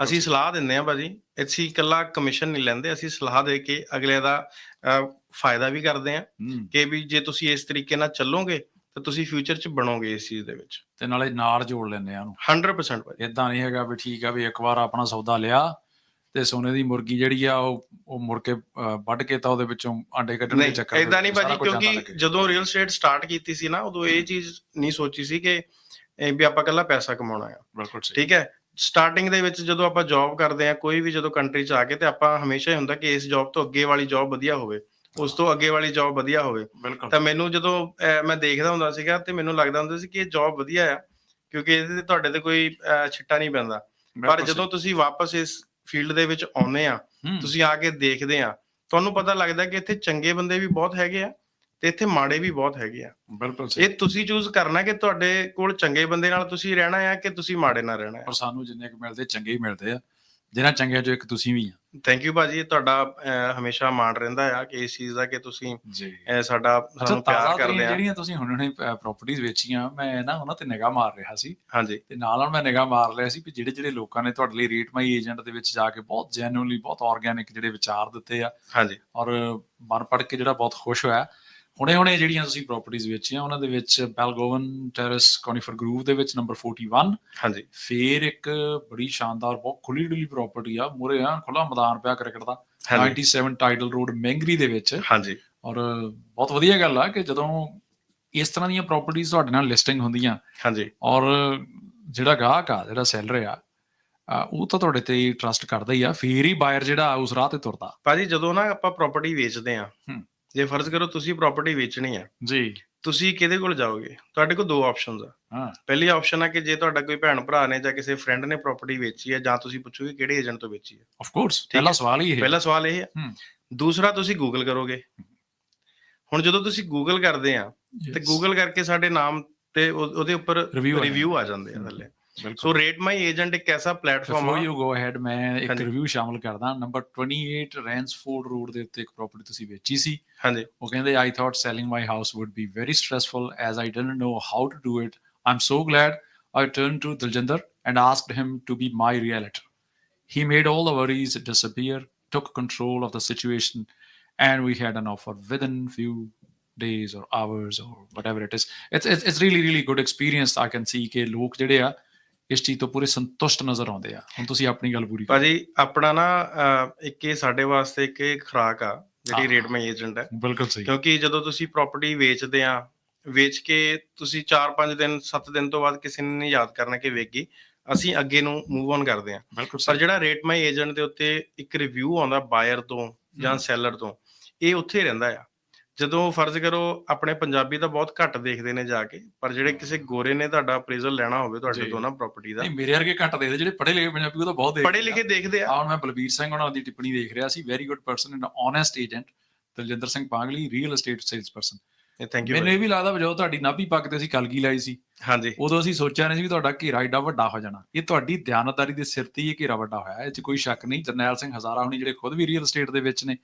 ਅਸੀਂ। ਸਲਾਹ ਦਿੰਦੇ ਆ ਭਾਜੀ ਅਸੀਂ ਇਕੱਲਾ ਕਮਿਸ਼ਨ ਨਹੀਂ ਲੈਂਦੇ ਅਸੀਂ ਸਲਾਹ ਦੇ ਕੇ ਅਗਲੇ ਦਾ ਫਾਇਦਾ ਵੀ ਕਰਦੇ ਆ ਕਿ ਵੀ ਜੇ ਤੁਸੀਂ ਇਸ ਤਰੀਕੇ ਨਾਲ ਚੱਲੋਗੇ ਤਾਂ ਤੁਸੀਂ ਫਿਊਚਰ 'ਚ ਬਣੋਗੇ ਇਸ ਚੀਜ਼ ਦੇ ਵਿੱਚ। ਤੇ ਨਾਲੇ ਨਾਲ ਜੋੜ ਲੈਂਦੇ ਆ ਉਹਨੂੰ। 100% ਭਾਜੀ। ਇਦਾਂ ਨਹੀਂ ਹੈਗਾ ਵੀ ਠੀਕ ਆ ਵੀ ਇੱਕ ਵਾਰ ਆਪਣਾ ਸੌਦਾ ਲਿਆ ਤੇ ਸੋਨੇ ਦੀ ਮੁਰਗੀ ਜਿਹੜੀ ਆ ਉਹ ਉਹ ਮੁੜ ਕੇ ਵੱਢ ਕੇ ਤਾਂ ਉਹਦੇ ਵਿੱਚੋਂ ਆਂਡੇ ਕੱਢਣ ਦੇ ਨਹੀਂ ਚੱਕਰ ਦੇ ਇਦਾਂ ਨਹੀਂ ਭਾਜੀ ਕਿਉਂਕਿ। ਜਦੋਂ ਰੀਅਲ ਏਸਟੇਟ ਸਟਾਰਟ ਕੀਤੀ ਸੀ ਨਾ ਉਦੋਂ ਇਹ ਚੀਜ਼ ਨਹੀਂ ਸੋਚੀ ਸੀ ਕਿ ਇਹ ਵੀ ਆਪਾਂ ਇਕੱਲਾ ਪੈਸਾ ਕਮਾਉਣਾ ਆ। ਬਿਲਕੁਲ ਸਹੀ। ਠੀਕ ਹੈ? ਸਟਾਰਟਿੰਗ ਦੇ ਵਿੱਚ ਜਦੋਂ ਆਪਾਂ ਜੌਬ ਕਰਦੇ ਆ ਕੋਈ ਵੀ ਜਦੋਂ ਕੰਟਰੀ ਚ ਆ ਕੇ ਤੇ ਆਪਾਂ ਹਮੇਸ਼ਾ ਹੀ ਹੁੰਦਾ ਕਿ ਇਸ ਜੌਬ ਤੋਂ ਅੱਗੇ ਵਾਲੀ ਜੌਬ ਵਧੀਆ ਹੋਵੇ ਉਸ ਤੋਂ ਅੱਗੇ ਵਾਲੀ ਜੌਬ ਵਧੀਆ ਹੋਵੇ। ਤਾਂ ਮੈਨੂੰ ਜਦੋਂ ਮੈਂ ਦੇਖਦਾ ਹੁੰਦਾ ਸੀਗਾ ਤੇ ਮੈਨੂੰ ਲੱਗਦਾ ਹੁੰਦਾ ਸੀ ਕਿ ਇਹ ਜੌਬ ਵਧੀਆ ਆ ਕਿਉਂਕਿ ਇਹਦੇ ਤੇ ਤੁਹਾਡੇ ਤੇ ਕੋਈ ਛਿੱਟਾ ਨਹੀਂ ਪੈਂਦਾ। ਪਰ ਜਦੋਂ ਤੁਸੀਂ ਵਾਪਸ ਇਸ ਫੀਲਡ ਦੇ ਵਿੱਚ ਆਉਂਦੇ ਆ ਤੁਸੀਂ ਆ ਕੇ ਦੇਖਦੇ ਆ। ਤੁਹਾਨੂੰ ਪਤਾ ਲੱਗਦਾ ਕਿ ਇੱਥੇ ਚੰਗੇ ਬੰਦੇ ਵੀ ਬਹੁਤ ਹੈਗੇ ਆ ਤੇ ਇੱਥੇ ਮਾੜੇ ਵੀ ਬਹੁਤ ਹੈਗੇ ਆ। ਬਿਲਕੁਲ ਸਹੀ। ਇਹ ਤੁਸੀਂ ਚੂਜ਼ ਕਰਨਾ ਕਿ ਤੁਹਾਡੇ ਕੋਲ ਚੰਗੇ ਬੰਦੇ ਨਾਲ ਤੁਸੀਂ ਰਹਿਣਾ ਆ ਕਿ ਤੁਸੀਂ ਮਾੜੇ ਨਾਲ ਰਹਿਣਾ ਪਰ ਸਾਨੂੰ ਜਿੰਨੇ ਕੁ ਮਿਲਦੇ ਚੰਗੇ ਹੀ ਮਿਲਦੇ ਆ। ਜਿਨ੍ਹਾਂ ਚੰਗਿਆਂ ਚੋਂ ਇੱਕ ਤੁਸੀਂ ਵੀ ਆ। ਥੈਂਕ ਯੂ ਭਾਜੀ ਤੁਹਾਡਾ ਹਮੇਸ਼ਾ ਮਾਣ ਰਹਿੰਦਾ ਆ ਕਿ ਇਸ ਚੀਜ਼ ਦਾ ਕਿ ਤੁਸੀਂ ਸਾਡਾ ਸਾਨੂੰ ਪਿਆਰ ਕਰਦੇ ਆ। ਜਿਹੜੀਆਂ ਤੁਸੀਂ ਹੁਣ ਹੁਣੇ ਪ੍ਰਾਪਰਟੀਆਂ ਵੇਚੀਆਂ ਮੈਂ ਨਾ ਉਹਨਾਂ ਤੇ ਨਿਗਾਹ ਮਾਰ ਰਿਹਾ ਸੀ। ਹਾਂਜੀ। ਤੇ ਨਾਲ ਨਾਲ ਮੈਂ ਨਿਗਾਹ ਮਾਰ ਲਿਆ ਸੀ ਵੀ ਜਿਹੜੇ ਜਿਹੜੇ ਲੋਕਾਂ ਨੇ ਤੁਹਾਡੇ ਲਈ ਰੇਟ ਮਾਈ ਏਜੰਟ ਦੇ ਵਿੱਚ ਜਾ ਕੇ ਬਹੁਤ ਜੈਨੂਇਨਲੀ ਬਹੁਤ ਆਰਗੈਨਿਕ ਜਿਹੜੇ ਵਿਚਾਰ ਦਿੱਤੇ ਆ। ਹਾਂਜੀ। ਔਰ ਮਨ ਪੜ ਕੇ ਜਿਹੜਾ ਬਹੁਤ ਖੁਸ਼ ਹੋਇਆ। ਹੁਣੇ-ਹੁਣੇ ਜਿਹੜੀਆਂ ਤੁਸੀਂ ਪ੍ਰਾਪਰਟੀਆਂ ਵੇਚੀਆਂ ਉਹਨਾਂ ਦੇ ਵਿੱਚ ਬੈਲਗੋਵਨ ਟੈਰੇਸ ਕੋਨੀਫਰ ਗਰੂਵ ਦੇ ਵਿੱਚ ਨੰਬਰ 41 ਹਾਂਜੀ। ਫੇਰ ਇੱਕ ਬੜੀ ਸ਼ਾਨਦਾਰ ਬਹੁਤ ਖੁੱਲੀ ਡੁੱਲੀ ਪ੍ਰਾਪਰਟੀ ਆ। ਮੂਰੇ ਆ ਖੁੱਲਾ ਮੈਦਾਨ ਪਿਆ ਕ੍ਰਿਕਟ ਦਾ। ਹਾਂਜੀ। 97 ਟਾਈਟਲ ਰੋਡ ਮੈਂਗਰੀ ਦੇ ਵਿੱਚ। ਹਾਂਜੀ। ਔਰ ਬਹੁਤ ਵਧੀਆ ਗੱਲ ਆ ਕਿ ਜਦੋਂ ਇਸ ਤਰ੍ਹਾਂ ਦੀਆਂ ਪ੍ਰਾਪਰਟੀਆਂ ਤੁਹਾਡੇ ਨਾਲ ਲਿਸਟਿੰਗ ਹੁੰਦੀਆਂ ਹਾਂਜੀ। ਔਰ ਜਿਹੜਾ ਗਾਹਕ ਆ ਜਿਹੜਾ ਸੈਲਰ ਆ ਉਹ ਤਾਂ ਤੁਹਾਡੇ ਤੇ ਟਰਸਟ ਕਰਦਾ ਹੀ ਆ। ਫੇਰ ਹੀ ਬਾਇਰ ਜਿਹੜਾ ਉਸ ਰਾਹ ਤੇ ਤੁਰਦਾ। ਭਾਜੀ ਜਦੋਂ ਨਾ ਆਪਾਂ ਪ੍ਰਾਪਰਟੀ ਵੇਚਦੇ ਆ ਹੂੰ। ਜੇ ਫਰਜ਼ ਕਰੋ ਤੁਸੀਂ ਪ੍ਰਾਪਰਟੀ ਵੇਚਣੀ ਆ ਜੀ। ਤੁਸੀਂ ਕਿਹਦੇ ਕੋਲ ਜਾਓਗੇ? ਤੁਹਾਡੇ ਕੋਲ ਦੋ ਆਪਸ਼ਨਸ ਆ। ਹਾਂ। ਪਹਿਲੀ ਆਪਸ਼ਨ ਆ ਕਿ ਜੇ ਤੁਹਾਡਾ ਕੋਈ ਭੈਣ ਭਰਾ ਨੇ ਜਾਂ ਕਿਸੇ ਫਰੈਂਡ ਨੇ ਪ੍ਰਾਪਰਟੀ ਵੇਚੀ ਹੈ ਜਾਂ ਤੁਸੀਂ ਪੁੱਛੋਗੇ ਕਿਹੜੇ ਏਜੰਟ ਤੋਂ ਵੇਚੀ ਹੈ ਆਫ ਕੋਰਸ। ਪਹਿਲਾ ਸਵਾਲ ਹੀ ਇਹ। ਪਹਿਲਾ ਸਵਾਲ ਇਹ ਹੈ। ਦੂਸਰਾ ਤੁਸੀਂ ਗੂਗਲ ਕਰੋਗੇ। ਹੁਣ ਜਦੋਂ ਤੁਸੀਂ ਗੂਗਲ ਕਰਦੇ ਆ ਤੇ ਗੂਗਲ ਕਰਕੇ ਸਾਡੇ ਨਾਮ ਤੇ ਉਹ- ਉਹਦੇ ਉੱਪਰ ਰਿਵਿਊ ਆ ਜਾਂਦੇ ਆ। ਥੱਲੇ। ਸੋ ਰੇਟ ਮਾਈ ਏਜੰਟ ਇੱਕ ਐਸਾ platform before uh you go ahead ਮੈਂ ਇੱਕ ਹਾਂਜੀ। ਰਿਵਿਊ ਸ਼ਾਮਲ ਕਰਦਾ ਨੰਬਰ 28 ਰੈਂਸਫੋਰਡ ਰੋਡ ਦੇ ਉੱਤੇ ਇੱਕ ਪ੍ਰਾਪਰਟੀ ਤੁਸੀਂ ਵੇਚੀ ਸੀ ਹਾਂਜੀ ਉਹ ਕਹਿੰਦੇ I thought selling my house would be very stressful as I didn't know how to do it um so glad I turned to Diljinder and asked him to be my realtor. He made all the worries disappear, took control of the situation, and we had an offer within few days or hours or whatever it is. It's it's, it's really really good experience. I can see ਕਿ ਲੋਕ ਜਿਹੜੇ ਆ ਇਸ ਚੀਜ਼ ਤੋਂ ਪੂਰੇ ਸੰਤੁਸ਼ਟ ਨਜ਼ਰ ਆਉਂਦੇ ਆ। ਹੁਣ ਤੁਸੀਂ ਆਪਣੀ ਗੱਲ ਪੂਰੀ ਭਾਜੀ ਆਪਣਾ ਨਾ ਇੱਕ ਇਹ ਸਾਡੇ ਵਾਸਤੇ ਇੱਕ ਖੁਰਾਕ ਆ ਜਿਹੜੀ। ਰੇਟ ਮਾਈ ਏਜੰਟ ਹੈ। ਬਿਲਕੁਲ ਸਹੀ। ਕਿਉਂਕਿ ਜਦੋਂ ਤੁਸੀਂ ਪ੍ਰਾਪਰਟੀ ਵੇਚਦੇ ਆ ਵੇਚ ਕੇ ਤੁਸੀਂ 4-5 ਦਿਨ 7 ਦਿਨ ਤੋਂ ਬਾਅਦ ਕਿਸੇ ਨੇ ਨਹੀਂ ਯਾਦ ਕਰਨਾ ਕਿ ਵੇਗੀ ਅਸੀਂ ਅੱਗੇ ਨੂੰ ਮੂਵ ਔਨ ਕਰਦੇ ਆ। ਪਰ ਸਹੀ। ਜਿਹੜਾ ਰੇਟ ਮਾਈ ਏਜੰਟ ਦੇ ਉੱਤੇ ਇੱਕ ਰਿਵਿਊ ਆਉਂਦਾ ਬਾਇਰ ਤੋਂ ਜਾਂ। ਸੈਲਰ ਤੋਂ ਇਹ ਉੱਥੇ ਰਹਿੰਦਾ ਆ। ਜਦੋਂ ਫਰਜ਼ ਕਰੋ ਆਪਣੇ ਪੰਜਾਬੀ ਤਾਂ ਬਹੁਤ ਘੱਟ ਦੇਖਦੇ ਨੇ ਜਾ ਕੇ ਪਰ ਜਿਹੜੇ ਕਿਸੇ ਗੋਰੇ ਨੇ ਤੁਹਾਡਾ ਅਪਰੇਜ਼ਲ ਲੈਣਾ ਹੋਵੇ ਤੁਹਾਡੇ। ਤੋਂ ਨਾ ਪ੍ਰਾਪਰਟੀ ਦਾ। ਨਹੀਂ ਮੇਰੇ ਵਰਗੇ ਘੱਟ ਦੇਖਦੇ ਜਿਹੜੇ ਪੜ੍ਹੇ ਲਿਖੇ ਪੰਜਾਬੀ ਉਹ ਤਾਂ ਬਹੁਤ ਦੇਖਦੇ ਪੜ੍ਹੇ ਲਿਖੇ ਦੇਖਦੇ ਆ। ਹੁਣ ਮੈਂ ਬਲਬੀਰ ਸਿੰਘ ਉਹਨਾਂ ਦੀ ਟਿੱਪਣੀ ਦੇਖ ਰਿਹਾ ਸੀ very good person and honest agent Daljinder Singh Pangli real estate sales person thank you ਮੈਨੂੰ ਇਹ ਵੀ ਲੱਗਦਾ ਜਦੋਂ ਤੁਹਾਡੀ ਨਾਭੀ ਪੱਗ ਤੇ ਅਸੀਂ ਕਲਗੀ ਲਾਈ ਸੀ ਹਾਂਜੀ। ਉਦੋਂ ਅਸੀਂ ਸੋਚਿਆ ਨਹੀਂ ਸੀ ਵੀ ਤੁਹਾਡਾ ਘੇਰਾ ਏਡਾ ਵੱਡਾ ਹੋ ਜਾਣਾ। ਇਹ ਤੁਹਾਡੀ ਦਿਆਨਤਦਾਰੀ ਦੇ ਸਿਰ ਤੇ ਹੀ ਇਹ ਘੇਰਾ ਵੱਡਾ ਹੋਇਆ ਇਹ 'ਚ ਕੋਈ ਸ਼ੱਕ ਨਹੀਂ। ਜਰਨੈਲ ਸਿੰਘ ਹਜ਼ਾਰਾ ਹੁਣੀ ਜਿਹੜੇ ਖੁਦ ਵੀ ਰੀਅਲ ਏਸਟੇਟ ਦੇ ਵਿੱਚ ਨੇ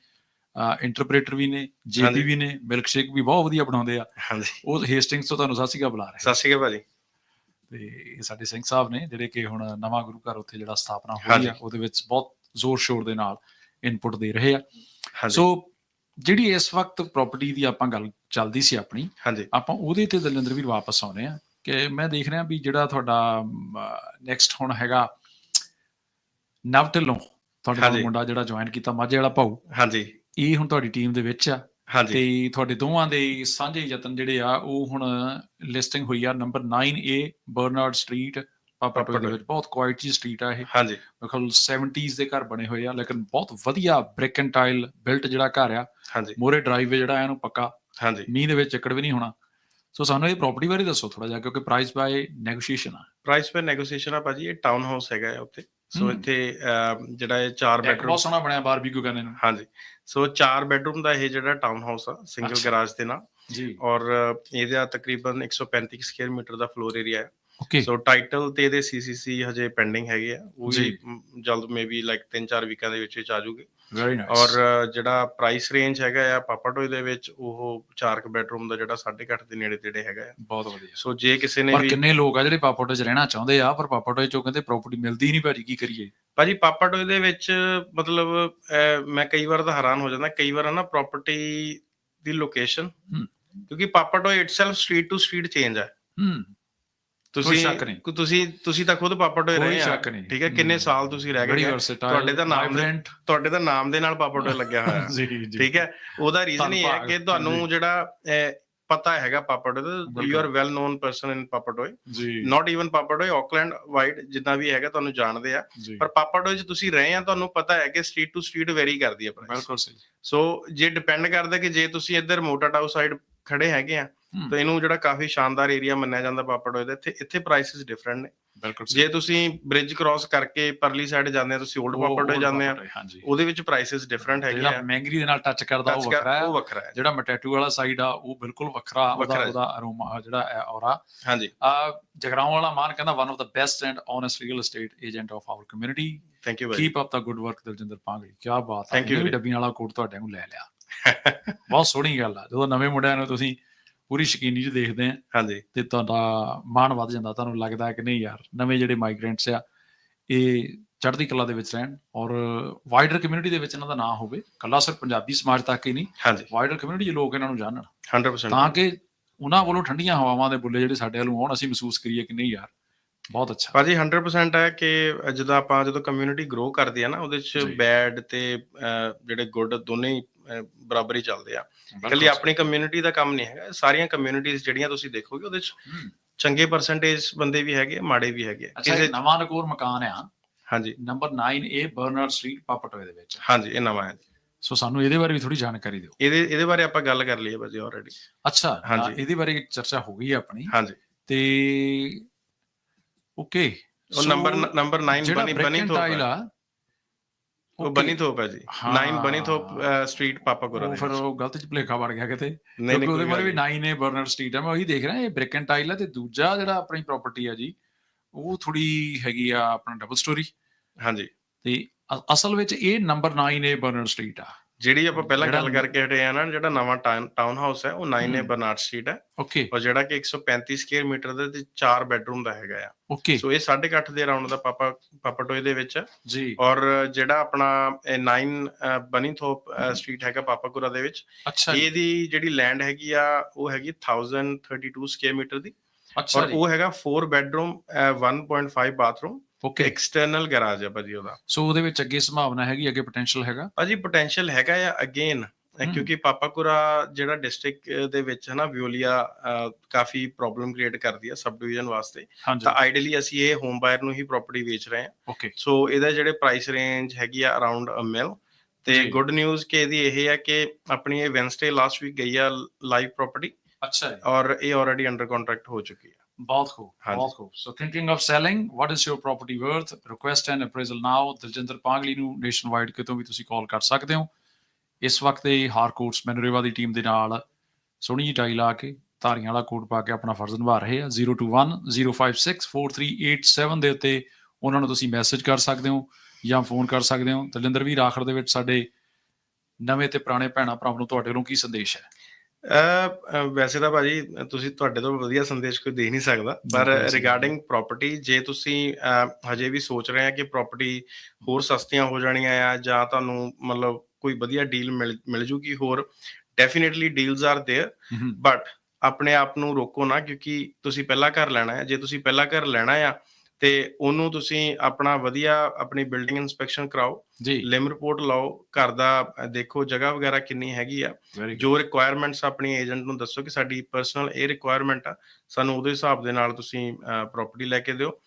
ਇੰਟਰਪ੍ਰੀਟਰ ਵੀ ਨੇ ਜੇਪੀ। ਵੀ ਨੇ ਮਿਲਕ ਸ਼ੇਕ ਵੀ ਬਹੁਤ ਵਧੀਆ ਬਣਾਉਂਦੇ ਆ। ਹਾਂਜੀ। ਉਹ ਹੇਸਟਿੰਗਸ ਤੋਂ ਤੁਹਾਨੂੰ ਸਾਸੀਗਾ ਬੁਲਾ ਰਹੇ ਸਤਿ ਸ਼੍ਰੀ ਅਕਾਲ ਭਾਜੀ। ਤੇ ਸਾਡੇ ਸਿੰਘ ਸਾਹਿਬ ਨੇ ਜਿਹੜੇ ਕਿ ਹੁਣ ਨਵਾਂ ਗੁਰੂ ਘਰ ਉੱਥੇ ਜਿਹੜਾ ਸਥਾਪਨਾ ਹੋਈ। ਆ ਉਹਦੇ ਵਿੱਚ ਬਹੁਤ ਜ਼ੋਰ ਸ਼ੋਰ ਦੇ ਨਾਲ ਇਨਪੁਟ ਦੇ ਰਹੇ ਆ। ਹਾਂਜੀ। ਸੋ ਜਿਹੜੀ ਇਸ ਵਕਤ ਪ੍ਰਾਪਰਟੀ ਦੀ ਆਪਾਂ ਗੱਲ ਚੱਲਦੀ ਸੀ ਆਪਣੀ ਹਾਂਜੀ। ਆਪਾਂ ਉਹਦੇ ਤੇ ਦਲਿੰਦਰ ਵੀਰ ਵਾਪਸ ਆਉਨੇ ਆ ਕਿ ਮੈਂ ਦੇਖ ਰਿਹਾ ਵੀ ਜਿਹੜਾ ਤੁਹਾਡਾ ਨੈਕਸਟ ਹੁਣ ਹੈਗਾ ਨਵ ਢਿੱਲੋਂ ਤੁਹਾਡੇ। ਮੁੰਡਾ ਜਿਹੜਾ ਜੁਆਇਨ ਕੀਤਾ ਮਾਝੇ ਵਾਲਾ ਭਾਊ। ਹਾਂਜੀ। ਇਹ ਹੁਣ ਤੁਹਾਡੀ ਟੀਮ ਦੇ ਵਿੱਚ ਆ ਤੇ ਤੁਹਾਡੇ ਦੋਵਾਂ ਦੇ ਸਾਂਝੇ ਯਤਨ ਜਿਹੜੇ ਆ ਉਹ ਹੁਣ ਲਿਸਟਿੰਗ ਹੋਈ ਆ ਨੰਬਰ 9A ਬਰਨਾਰਡ ਸਟਰੀਟ ਦੇ ਪਾਪਾਟੋਏ। ਵਿੱਚ ਬਹੁਤ ਕੁਆਇਟੀ ਸਟਰੀਟ ਆ ਇਹ। ਹਾਂਜੀ। ਖਿਆਲ 70s ਦੇ ਘਰ ਬਣੇ ਹੋਏ ਆ ਲੇਕਿਨ ਬਹੁਤ ਵਧੀਆ ਬ੍ਰਿਕ ਐਂਡ ਟਾਈਲ ਬਿਲਟ ਜਿਹੜਾ ਘਰ ਆ ਹਾਂਜੀ। ਮੋਰੇ ਡਰਾਈਵੇ ਜਿਹੜਾ ਆ ਇਹਨੂੰ ਪੱਕਾ। ਹਾਂਜੀ। ਮੀਂਹ ਦੇ ਵਿੱਚ ਚੱਕੜ ਵੀ ਨਹੀਂ ਹੋਣਾ। ਸੋ ਸਾਨੂੰ ਇਹ ਪ੍ਰਾਪਰਟੀ ਬਾਰੇ ਦੱਸੋ ਥੋੜਾ ਜਿਹਾ ਕਿਉਂਕਿ ਪ੍ਰਾਈਸ ਬਾਈ ਨੈਗੋਸ਼ੀਏਸ਼ਨ ਆ। ਪ੍ਰਾਈਸ ਪੇ ਨੈਗੋਸੀਏਸ਼ਨ ਆ ਭਾਜੀ ਇਹ ਟਾਊਨ ਹਾਊਸ ਹੈਗਾ ਹੈ ਉੱਥੇ। ਸੋ। ਇੱਥੇ ਜਿਹੜਾ ਇਹ ਚਾਰ ਇੱਕ ਬੈਡਰੂਮ ਬਹੁਤ ਸੋਹਣਾ ਬਣਿਆ ਬਾਰਬੀਕਿਊ ਕਰਨੇ ਨੂੰ ਹਾਂਜੀ ਸੋ ਚਾਰ ਬੈਡਰੂਮ ਦਾ ਇਹ ਜਿਹੜਾ ਟਾਊਨ ਹਾਊਸ ਆ ਸਿੰਗਲ। ਗਰਾਜ ਦੇ ਨਾਲ ਜੀ ਔਰ ਇਹਦਾ ਤਕਰੀਬਨ 135 ਸਕੁਅਰ ਮੀਟਰ ਦਾ ਫਲੋਰ ਏਰੀਆ ਹੈ ਓਕੇ ਸੋ ਟਾਈਟਲ ਤੇ ਇਹਦੇ ਸੀਸੀਸੀ ਹਜੇ ਪੈਂਡਿੰਗ ਹੈਗੇ ਆ। ਉਹ ਵੀ ਜਲਦ ਮੇਬੀ ਲਾਈਕ 3-4 ਵੀਕਾਂ ਦੇ ਵਿੱਚ ਵਿੱਚ ਆ ਜੂਗੇ ਵੈਰੀ ਨਾਈਸ ਔਰ ਜਿਹੜਾ ਪ੍ਰਾਈਸ ਰੇਂਜ ਹੈਗਾ ਆ ਪਾਪਾਟੋਏ ਦੇ ਵਿੱਚ ਉਹ 4 ਬੈਡਰੂਮ ਦਾ ਜਿਹੜਾ 8.5 ਦੇ ਨੇੜੇ ਤੇੜੇ ਹੈਗਾ ਆ। ਬਹੁਤ ਵਧੀਆ। ਸੋ ਜੇ ਕਿਸੇ ਨੇ ਪਰ ਕਿੰਨੇ ਲੋਕ ਆ ਜਿਹੜੇ ਪਾਪੋਟੋ 'ਚ ਰਹਿਣਾ ਚਾਹੁੰਦੇ ਆ ਪਰ ਪਾਪੋਟੋ 'ਚੋਂ ਕਹਿੰਦੇ ਪ੍ਰਾਪਰਟੀ ਮਿਲਦੀ ਨਹੀਂ ਭਾਜੀ ਕੀ ਕਰੀਏ? ਭਾਜੀ ਪਾਪਾਟੋਏ ਦੇ ਵਿੱਚ ਮਤਲਬ ਮੈਂ ਕਈ ਵਾਰ ਤਾਂ ਹੈਰਾਨ ਹੋ ਜਾਂਦਾ ਕਈ ਵਾਰ ਨਾ ਪ੍ਰਾਪਰਟੀ ਦੀ ਲੋਕੇਸ਼ਨ। ਕਿਉਂਕਿ Papatoetoe itself street to street change ਹੈ ਹੂੰ। ਤੁਸੀਂ ਸ਼ੱਕ ਨਹੀਂ। ਕੁ- ਤੁਸੀਂ ਤੁਸੀਂ ਤਾਂ ਖੁਦ ਪਾਪਾਟੋਏ ਕੋਈ ਰਹੇ ਆ ਸ਼ੱਕ ਨਹੀਂ। ਠੀਕ ਹੈ ਕਿੰਨੇ। ਸਾਲ ਤੁਸੀਂ ਰਹਿ ਗਏ ਆ। ਤੁਹਾਡੇ ਤਾਂ ਨਾਮ ਦੇ- vibrant, ਤੁਹਾਡੇ ਤਾਂ ਨਾਮ ਦੇ ਨਾਲ ਪਾਪਾਟੋਏ ਲੱਗਿਆ ਹੋਇਆ ਜੀ ਜੀ ਠੀਕ ਹੈ ਉਹਦਾ ਰੀਜ਼ਨ ਇਹ ਹੈ ਧੰਨਵਾਦ। ਕਿ ਤੁਹਾਨੂੰ ਜਿਹੜਾ ਅਹ, ਪਤਾ ਹੈਗਾ Papatoetoe the you. Are well known person in Papatoetoe ਜੀ not even Papatoetoe Auckland wide ਜਿੰਨਾ ਵੀ ਹੈਗਾ ਤੁਹਾਨੂੰ ਜਾਣਦੇ ਆ ਜੀ ਪਰ ਪਾਪਾਟੋਏ 'ਚ ਤੁਸੀਂ ਰਹੇ ਆ ਤੁਹਾਨੂੰ ਪਤਾ ਹੈ ਕਿ ਸਟਰੀਟ ਟੂ ਸਟਰੀਟ ਵੈਰੀ ਕਰਦੀ ਹੈ ਪ੍ਰਾਈਸ ਬਿਲਕੁਲ ਸਹੀ ਸੋ ਜੇ ਡਿਪੈਂਡ ਕਰਦਾ ਕਿ ਜੇ ਤੁਸੀਂ ਇੱਧਰ ਮੋਟਾ ਟਾਊ ਸਾਈਡ ਖੜੇ ਹੈਗੇ ਆ ਤਾਂ ਇਹਨੂੰ ਜਿਹੜਾ ਕਾਫੀ ਸ਼ਾਨਦਾਰ ਏਰੀਆ ਮੰਨਿਆ ਜਾਂਦਾ ਪਾਪਾਟੋਏ ਦਾ ਇੱਥੇ ਇੱਥੇ ਪ੍ਰਾਈਸਸ ਡਿਫਰੈਂਟ ਨੇ। ਬਿਲਕੁਲ ਜੇ ਤੁਸੀਂ ਬ੍ਰਿਜ ਕ੍ਰਾਸ ਕਰਕੇ ਪਰਲੀ ਸਾਈਡ ਜਾਂਦੇ ਆ ਤੁਸੀਂ 올ਡ ਪਾਪਾਟੋਏ ਜਾਂਦੇ ਆ ਉਹਦੇ ਵਿੱਚ ਪ੍ਰਾਈਸਸ ਡਿਫਰੈਂਟ ਹੈਗੇ ਜਿਹੜਾ ਆ। ਮੈਂਗਰੀ ਦੇ ਨਾਲ ਟੱਚ ਕਰਦਾ ਉਹ ਵੱਖਰਾ ਹੈ। ਉਹ ਵੱਖਰਾ ਹੈ। ਜਿਹੜਾ ਮਟੈਟੂ ਵਾਲਾ ਸਾਈਡ ਆ ਉਹ ਬਿਲਕੁਲ ਵੱਖਰਾ ਉਹਦਾ। ਉਹਦਾ ਅਰੋਮਾ ਜਿਹੜਾ ਔਰਾ। ਹਾਂਜੀ। ਆ ਜਗਰਾਉਂ ਵਾਲਾ ਮਾਨ ਕਹਿੰਦਾ one of the best and honest real estate agent of our community thank you very keep up the good work Daljinder Pangli ਕੀ ਬਾਤ ਹੈ। ਡੱਬੀਆਂ ਵਾਲਾ ਕੋਟ ਤੁਹਾਡੇ ਨੂੰ ਲੈ ਲਿਆ। ਬਹੁਤ ਸੋਹਣੀ ਗੱਲ ਆ। ਜਦੋਂ ਨਵੇਂ ਮੁੰਡਿਆਂ ਨੂੰ ਤੁਸੀਂ ਪੂਰੀ ਸ਼ਕੀਨੀ ਚ ਦੇਖਦੇ ਆ ਹਾਂਜੀ ਤੇ ਤੁਹਾਡਾ ਮਾਣ ਵੱਧ ਜਾਂਦਾ ਤੁਹਾਨੂੰ ਲੱਗਦਾ ਕਿ ਨਹੀਂ ਯਾਰ ਨਵੇਂ ਜਿਹੜੇ ਮਾਈਗ੍ਰੈਂਟਸ ਆ ਇਹ ਚੜ੍ਹਦੀ ਕਲਾ ਦੇ ਵਿੱਚ ਰਹਿਣ ਔਰ ਵਾਈਡਰ ਕਮਿਊਨਿਟੀ ਦੇ ਵਿੱਚ ਇਹਨਾਂ ਦਾ ਨਾਂ ਹੋਵੇ ਕੱਲਾ ਸਿਰ ਪੰਜਾਬੀ ਸਮਾਜ ਤੱਕ ਹੀ ਨਹੀਂ ਹਾਂਜੀ। ਵਾਈਡਰ ਕਮਿਊਨਿਟੀ ਦੇ ਲੋਕ ਇਹਨਾਂ ਨੂੰ ਜਾਣਨ। 100% ਤਾਂ ਕਿ ਉਹਨਾਂ ਵੱਲੋਂ ਠੰਡੀਆਂ ਹਵਾਵਾਂ ਦੇ ਬੁੱਲੇ ਜਿਹੜੇ ਸਾਡੇ ਵੱਲੋਂ ਆਉਣ ਅਸੀਂ ਮਹਿਸੂਸ ਕਰੀਏ ਕਿ ਨਹੀਂ ਯਾਰ ਬਹੁਤ ਅੱਛਾ। ਭਾਜੀ 100% ਹੈ ਕਿ ਜਦੋਂ ਆਪਾਂ ਜਦੋਂ ਕਮਿਊਨਿਟੀ ਗਰੋ ਕਰਦੀ ਹੈ ਨਾ ਉਹਦੇ ਚ ਜੀ। ਬੈਡ ਤੇ ਜਿਹੜੇ ਗੁੱਡ ਦੋਨੇ ਬਰਾਬਰ ਹੀ ਚੱਲਦੇ ਆ। ਇਕੱਲੀ ਆਪਣੀ ਕਮਿਊਨਿਟੀ ਦਾ ਕੰਮ ਨਹੀਂ ਹੈਗਾ। ਸਾਰੀਆਂ ਕਮਿਊਨਿਟੀਆਂ ਜਿਹੜੀਆਂ ਤੁਸੀਂ ਦੇਖੋਗੇ ਉਹਦੇ ਚ। ਚੰਗੇ ਪਰਸੈਂਟੇਜ ਬੰਦੇ ਵੀ ਹੈਗੇ ਮਾੜੇ ਵੀ ਹੈਗੇ ਅੱਛਾ ਨਵਾਂ ਨਕੋਰ ਮਕਾਨ ਆ। ਹਾਂਜੀ। ਨੰਬਰ 9A ਬਰਨਰ ਸਟਰੀਟ ਪਾਪਟੋਏ ਦੇ ਵਿੱਚ। ਹਾਂਜੀ ਇਹ ਨਵਾਂ ਹੈ। ਸੋ ਸਾਨੂੰ ਇਹਦੇ ਬਾਰੇ ਵੀ ਥੋੜੀ ਜਾਣਕਾਰੀ ਦਿਓ। ਇਹਦੇ ਇਹਦੇ ਬਾਰੇ ਆਪਾਂ ਗੱਲ ਕਰ ਲਈਏ ਭਾਜੀ ਆਲਰੇਡੀ ਅੱਛਾ ਹਾਂਜੀ। ਹਾਂ, ਇਹਦੇ ਬਾਰੇ ਚਰਚਾ ਹੋ ਗਈ ਹੈ ਆਪਣੀ। ਹਾਂਜੀ। ਤੇ ਓਕੇ ਉਹ ਨੰਬਰ ਨੰਬਰ 9 ਜਿਹੜਾ ਬਣੀ ਬਣੀ ਹੈ। ਆ ਉਹ ਬਣੀ ਥੋਪ ਹੈ ਜੀ। 9 ਬਣੀ ਥੋਪ ਸਟਰੀਟ ਪਾਪਾਕੋਰਾ ਉਹ ਦੇ ਫਿਰ। ਉਹ ਗਲਤ ਚ ਭੁਲੇਖਾ ਵੜ ਗਿਆ ਕਿਤੇ। ਨਹੀਂ ਕਿਉਂਕਿ ਉਹਦੇ ਗੱਲ ਵੀ 9 A ਬਰਨਰ ਸਟਰੀਟ ਆ ਮੈਂ ਉਹੀ ਦੇਖ ਰਿਹਾ ਇਹ ਬ੍ਰਿਕ ਐਂਡ ਟਾਈਲ ਆ ਤੇ ਦੂਜਾ ਜਿਹੜਾ ਆਪਣੀ ਪ੍ਰਾਪਰਟੀ ਆ ਜੀ ਉਹ ਥੋੜੀ ਹੈਗੀ ਆ ਆਪਣਾ ਡਬਲ ਸਟੋਰੀ। ਹਾਂਜੀ। ਤੇ ਅਸਲ ਵਿੱਚ ਇਹ ਨੰਬਰ 9A ਬਰਨਰ ਸਟਰੀਟ ਆ। ਜਿਹੜੀ ਆਪਾਂ ਪਹਿਲਾਂ ਗੱਲ ਕਰਕੇ ਹਟੇ ਆ ਨਾ ਜਿਹੜਾ ਨਵਾਂ ਟਾਊਨ ਹਾਊਸ ਹੈ ਉਹ 9 ਏ ਹਮ। ਬਰਨਾਰਡ ਸਟਰੀਟ ਹੈ। ਓਕੇ ਔਰ ਜਿਹੜਾ ਕਿ 135 ਸਕੁਅਰ ਮੀਟਰ ਦੇ ਤੇ 4 ਬੈੱਡਰੂਮ ਦਾ ਹੈਗਾ ਆ। ਓਕੇ ਸੋ ਇਹ 8.5 ਦੇ ਅਰਾਊਂਡ ਦਾ ਪਾਪਾ ਪਾਪਾਟੋਏ ਦੇ ਵਿੱਚ ਜੀ। ਔਰ ਜਿਹੜਾ ਆਪਣਾ 9 ਬਨੀਥੋਪ ਸਟਰੀਟ ਹੈਗਾ ਪਾਪਾਕੁਰਾ ਦੇ ਵਿੱਚ। ਇਹਦੀ ਜਿਹੜੀ ਲੈਂਡ ਹੈਗੀ ਆ ਉਹ ਹੈਗੀ 1032 ਸਕੁਅਰ ਮੀਟਰ ਦੀ ਅੱਛਾ ਔਰ ਉਹ ਹੈਗਾ 4 bedroom 1.5 bathroom okay external garage ਹੈ ਭਾਜੀ ਉਹਦਾ। ਸੋ ਉਹਦੇ ਵਿੱਚ ਅੱਗੇ ਸੰਭਾਵਨਾ ਹੈਗੀ ਅੱਗੇ ਪੋਟੈਂਸ਼ੀਅਲ ਹੈਗਾ? ਭਾਜੀ ਪੋਟੈਂਸ਼ੀਅਲ ਹੈਗਾ ਆ ਅਗੇਨ। ਕਿਉਂਕਿ ਪਾਪਾਕੁਰਾ ਜਿਹੜਾ ਡਿਸਟ੍ਰਿਕਟ ਦੇ ਵਿੱਚ ਹੈ ਨਾ ਵਿਓਲੀਆ ਕਾਫੀ ਪ੍ਰੋਬਲਮ ਕ੍ਰੀਏਟ ਕਰਦੀ ਹੈ ਸਬ ਡਿਵੀਜ਼ਨ ਵਾਸਤੇ ਤਾਂ ਆਈਡੀਅਲੀ ਅਸੀਂ ਇਹ ਹੋਮ ਬਾਇਰ ਨੂੰ ਹੀ ਪ੍ਰਾਪਰਟੀ ਵੇਚ ਰਹੇ ਹਾਂ ਓਕੇ ਸੋ ਇਹਦਾ ਜਿਹੜੇ ਪ੍ਰਾਈਸ ਰੇਂਜ ਹੈਗੀ ਆ ਅਰਾਊਂਡ ਅ ਮਿਲ ਤੇ। ਗੁੱਡ ਨਿਊਜ਼ ਕਿ ਇਹਦੀ ਇਹ ਹੈ ਕਿ ਆਪਣੀ ਇਹ ਵੈਂਸਡੇ ਲਾਸਟ ਵੀਕ ਗਈ ਆ ਲਾਈਵ ਪ੍ਰਾਪਰਟੀ ਅੱਛਾ ਔਰ ਇਹ ਆਲਰੇਡੀ ਅੰਡਰ ਕੰਟਰੈਕਟ ਹੋ ਚੁੱਕੀ ਹੈ ਖੂਬ ਹਾਂਜੀ। ਬਹੁਤ ਖੂਬ so thinking of selling what is your property worth request and appraisal now Daljinder Pangli ਨੂੰ ਨੇਸ਼ਨ ਵਾਈਡ ਕਿਤੋਂ ਵੀ ਤੁਸੀਂ ਕਾਲ ਕਰ ਸਕਦੇ ਹੋ ਇਸ ਵਕਤ ਇਹ ਹਾਰਕੋਟਸ ਮੈਨਰੇਵਾ ਦੀ ਟੀਮ ਦੇ ਨਾਲ ਸੋਹਣੀ ਜਿਹੀ ਟਾਈ ਲਾ ਕੇ ਧਾਰੀਆਂ ਵਾਲਾ ਕੋਡ ਪਾ ਕੇ ਆਪਣਾ ਫਰਜ਼ ਨਿਭਾ ਰਹੇ ਆ 021 056 4387 ਦੇ ਉੱਤੇ ਉਹਨਾਂ ਨੂੰ ਤੁਸੀਂ ਮੈਸੇਜ ਕਰ ਸਕਦੇ ਹੋ ਜਾਂ ਫੋਨ ਕਰ ਸਕਦੇ ਹੋ ਦਲਜਿੰਦਰ ਵੀ ਆਖਰ ਦੇ ਵਿੱਚ ਸਾਡੇ ਨਵੇਂ ਤੇ ਪੁਰਾਣੇ ਭੈਣਾ ਭਰਾਵਾਂ ਨੂੰ ਤੁਹਾਡੇ ਵੱਲੋਂ ਕੀ ਸੰਦੇਸ਼ ਹੈ ਵੈਸੇ ਤਾਂ ਭਾਜੀ ਤੁਸੀਂ ਤੁਹਾਡੇ ਤੋਂ ਵਧੀਆ ਸੰਦੇਸ਼ ਕੋਈ ਦੇ ਨਹੀਂ ਸਕਦਾ ਪਰ ਬਿਲਕੁਲ ਸਹੀ। ਰਿਗਾਰਡਿੰਗ ਪ੍ਰਾਪਰਟੀ ਜੇ ਤੁਸੀਂ ਅਹ, ਹਜੇ ਵੀ ਸੋਚ ਰਹੇ ਆ ਕਿ ਪ੍ਰਾਪਰਟੀ ਹੋਰ ਸਸਤੀਆਂ ਹੋ ਜਾਣੀਆਂ ਆ ਜਾਂ ਤੁਹਾਨੂੰ ਮਤਲਬ ਕੋਈ ਵਧੀਆ ਡੀਲ ਮਿਲ ਮਿਲ ਜੂਗੀ ਹੋਰ definitely deals are there hmm, but ਆਪਣੇ ਆਪ ਨੂੰ ਰੋਕੋ ਨਾ ਕਿਉਂਕਿ ਤੁਸੀਂ ਪਹਿਲਾ ਘਰ ਲੈਣਾ ਹੈ ਜੇ ਤੁਸੀਂ ਪਹਿਲਾ ਘਰ ਲੈਣਾ ਆ ਤੇ ਉਹਨੂੰ ਤੁਸੀਂ ਆਪਣਾ ਵਧੀਆ ਆਪਣੀ ਬਿਲਡਿੰਗ ਇਨਸਪੈਕਸ਼ਨ ਕਰਾਓ। ਜੀ। ਲਿਮ ਰਿਪੋਰਟ ਲਾਓ ਘਰ ਦਾ ਦੇਖੋ ਜਗ੍ਹਾ ਵਗੈਰਾ ਕਿੰਨੀ ਹੈਗੀ ਆ। ਜੋ ਰਿਕੁਆਇਰਮੈਂਟਸ ਆਪਣੀ ਏਜੰਟ ਨੂੰ ਦੱਸੋ ਕਿ ਸਾਡੀ ਪਰਸਨਲ ਇਹ ਰਿਕੁਆਇਰਮੈਂਟ ਆ ਸਾਨੂੰ ਉਹਦੇ ਹਿਸਾਬ ਦੇ ਨਾਲ ਤੁਸੀਂ ਪ੍ਰਾਪਰਟੀ ਲੈ ਕੇ ਦਿਓ।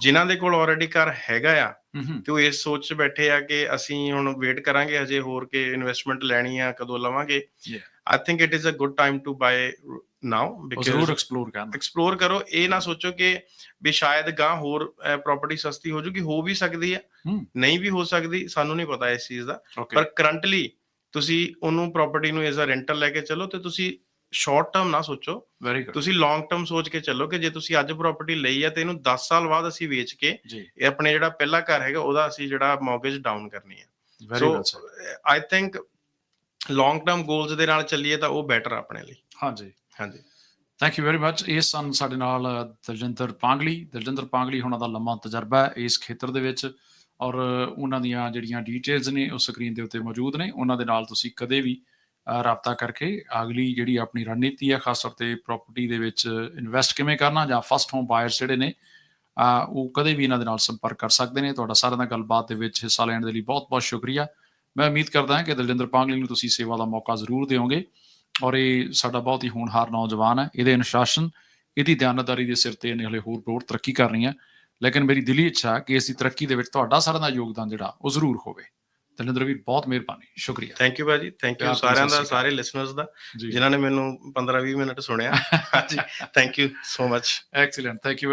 ਜਿਨ੍ਹਾਂ ਦੇ ਕੋਲ ਆਲਰੇਡੀ ਘਰ ਹੈਗਾ ਆ ਤੇ ਉਹ ਇਸ ਸੋਚ 'ਚ ਬੈਠੇ ਆ ਕਿ ਅਸੀਂ ਹੁਣ ਵੇਟ ਕਰਾਂਗੇ ਹਜੇ ਹੋਰ ਕਿ ਇਨਵੈਸਟਮੈਂਟ ਲੈਣੀ ਆ ਕਦੋਂ ਲਵਾਂਗੇ. I think it is a good time to buy now ਉਹ ਜ਼ਰੂਰ ਬਿਕਾਜ਼ ਐਕਸਪਲੋਰ ਕਰਨ। ਐਕਸਪਲੋਰ ਕਰੋ ਇਹ ਨਾ ਸੋਚੋ ਕਿ ਵੀ ਸ਼ਾਇਦ ਗਾਂ ਹੋਰ ਪ੍ਰਾਪਰਟੀ ਸਸਤੀ ਹੋ ਜੂਗੀ ਹੋ ਵੀ ਸਕਦੀ ਹੈ। ਨਹੀਂ ਵੀ ਹੋ ਸਕਦੀ ਸਾਨੂੰ ਨਹੀਂ ਪਤਾ ਇਸ ਚੀਜ਼ ਦਾ। ਪਰ ਕਰੰਟਲੀ ਤੁਸੀਂ ਉਹਨੂੰ ਪ੍ਰਾਪਰਟੀ ਨੂੰ ਐਜ਼ ਅ ਰੈਂਟਲ ਲੈ ਕੇ ਚੱਲੋ ਤੇ ਤੁਸੀਂ ਸ਼ਾਰਟ ਟਰਮ ਨਾ ਸੋਚੋ। ਵੈਰੀ ਗੁੱਡ ਤੁਸੀਂ ਲੌਂਗ ਟਰਮ ਸੋਚ ਕੇ ਚੱਲੋ ਕਿ ਜੇ ਤੁਸੀਂ ਅੱਜ ਪ੍ਰਾਪਰਟੀ ਲਈ ਹੈ ਤੇ ਇਹਨੂੰ 10 ਸਾਲ ਬਾਅਦ ਅਸੀਂ ਵੇਚ ਕੇ ਇਹ ਆਪਣੇ ਜਿਹੜਾ ਪਹਿਲਾ ਘਰ ਹੈਗਾ ਉਹਦਾ ਅਸੀਂ ਜਿਹੜਾ ਮੌਰਗੇਜ ਡਾਊਨ ਕਰਨੀ ਹੈ। Very so well sir I think long term goals ਦੇ ਨਾਲ ਚੱਲੀਏ ਤਾਂ ਉਹ ਬੈਟਰ ਆਪਣੇ ਲਈ। ਹਾਂਜੀ। ਹਾਂਜੀ। ਥੈਂਕ ਯੂ ਵੈਰੀ ਮੱਚ ਇਹ ਸਨ ਸਾਡੇ ਨਾਲ ਦਲਜਿੰਦਰ ਪਾਂਗਲੀ। ਦਲਜਿੰਦਰ ਪਾਂਗਲੀ ਉਹਨਾਂ ਦਾ ਲੰਮਾ ਤਜਰਬਾ ਹੈ ਇਸ ਖੇਤਰ ਦੇ ਵਿੱਚ ਔਰ ਉਹਨਾਂ ਦੀਆਂ ਜਿਹੜੀਆਂ ਡੀਟੇਲਸ ਨੇ ਉਹ ਸਕਰੀਨ ਦੇ ਉੱਤੇ ਮੌਜੂਦ ਨੇ। ਉਹਨਾਂ ਦੇ ਨਾਲ ਤੁਸੀਂ ਕਦੇ ਵੀ ਰਾਬਤਾ ਕਰਕੇ ਅਗਲੀ ਜਿਹੜੀ ਆਪਣੀ ਰਣਨੀਤੀ ਹੈ, ਖਾਸ ਤੌਰ ਤੇ ਪ੍ਰਾਪਰਟੀ ਦੇ ਵਿੱਚ ਇਨਵੈਸਟ ਕਿਵੇਂ ਕਰਨਾ ਜਾਂ ਫਸਟ ਹੋਮ ਬਾਇਰਸ ਜਿਹੜੇ ਨੇ ਉਹ ਕਦੇ ਵੀ ਇਹਨਾਂ ਦੇ ਨਾਲ ਸੰਪਰਕ ਕਰ ਸਕਦੇ ਨੇ। ਤੁਹਾਡਾ ਸਾਰਿਆਂ ਦਾ ਗੱਲਬਾਤ ਦੇ ਵਿੱਚ ਹਿੱਸਾ ਲੈਣ ਦੇ ਲਈ ਬਹੁਤ-ਬਹੁਤ ਸ਼ੁਕਰੀਆ। ਮੈਂ ਉਮੀਦ ਕਰਦਾ ਹਾਂ ਕਿ ਦਲਜਿੰਦਰ ਪਾਂਗਲੀ ਨੂੰ ਤੁਸੀਂ ਸੇਵਾ ਦਾ ਮੌਕਾ ਜ਼ਰੂਰ ਦਿਓਗੇ। ਔਰ ਇਹ ਸਾਡਾ ਬਹੁਤ ਹੀ ਹੋਣਹਾਰ ਨੌਜਵਾਨ ਹੈ ਇਹਦੇ ਅਨੁਸ਼ਾਸਨ ਇਹਦੀ ਦਿਆਨਤਦਾਰੀ ਦੇ ਸਿਰ ਤੇ ਇਹਨੇ ਹਲੇ ਹੋਰ ਹੋਰ ਤਰੱਕੀ ਕਰਨੀ ਹੈ। ਲੇਕਿਨ ਮੇਰੀ ਦਿਲੀ ਇੱਛਾ ਕਿ ਇਸ ਦੀ ਤਰੱਕੀ ਦੇ ਵਿੱਚ ਤੁਹਾਡਾ ਸਾਰਿਆਂ ਦਾ ਯੋਗਦਾਨ ਜਿਹੜਾ ਉਹ ਜ਼ਰੂਰ ਹੋਵੇ। ਦਲਿੰਦਰ ਵੀ ਬਹੁਤ ਮਿਹਰਬਾਨੀ ਸ਼ੁਕਰੀਆ। ਥੈਂਕ ਯੂ ਭਾਜੀ ਥੈਂਕ ਯੂ ਸਾਰਿਆਂ ਦਾ ਸ਼੍ਰੀ ਲਿਸਨਰਸ ਦਾ ਜਿਨ੍ਹਾਂ ਨੇ ਮੈਨੂੰ 15 20 ਮਿੰਟ ਸੁਣਿਆ। ਹਾਂਜੀ thank you so much excellent thank you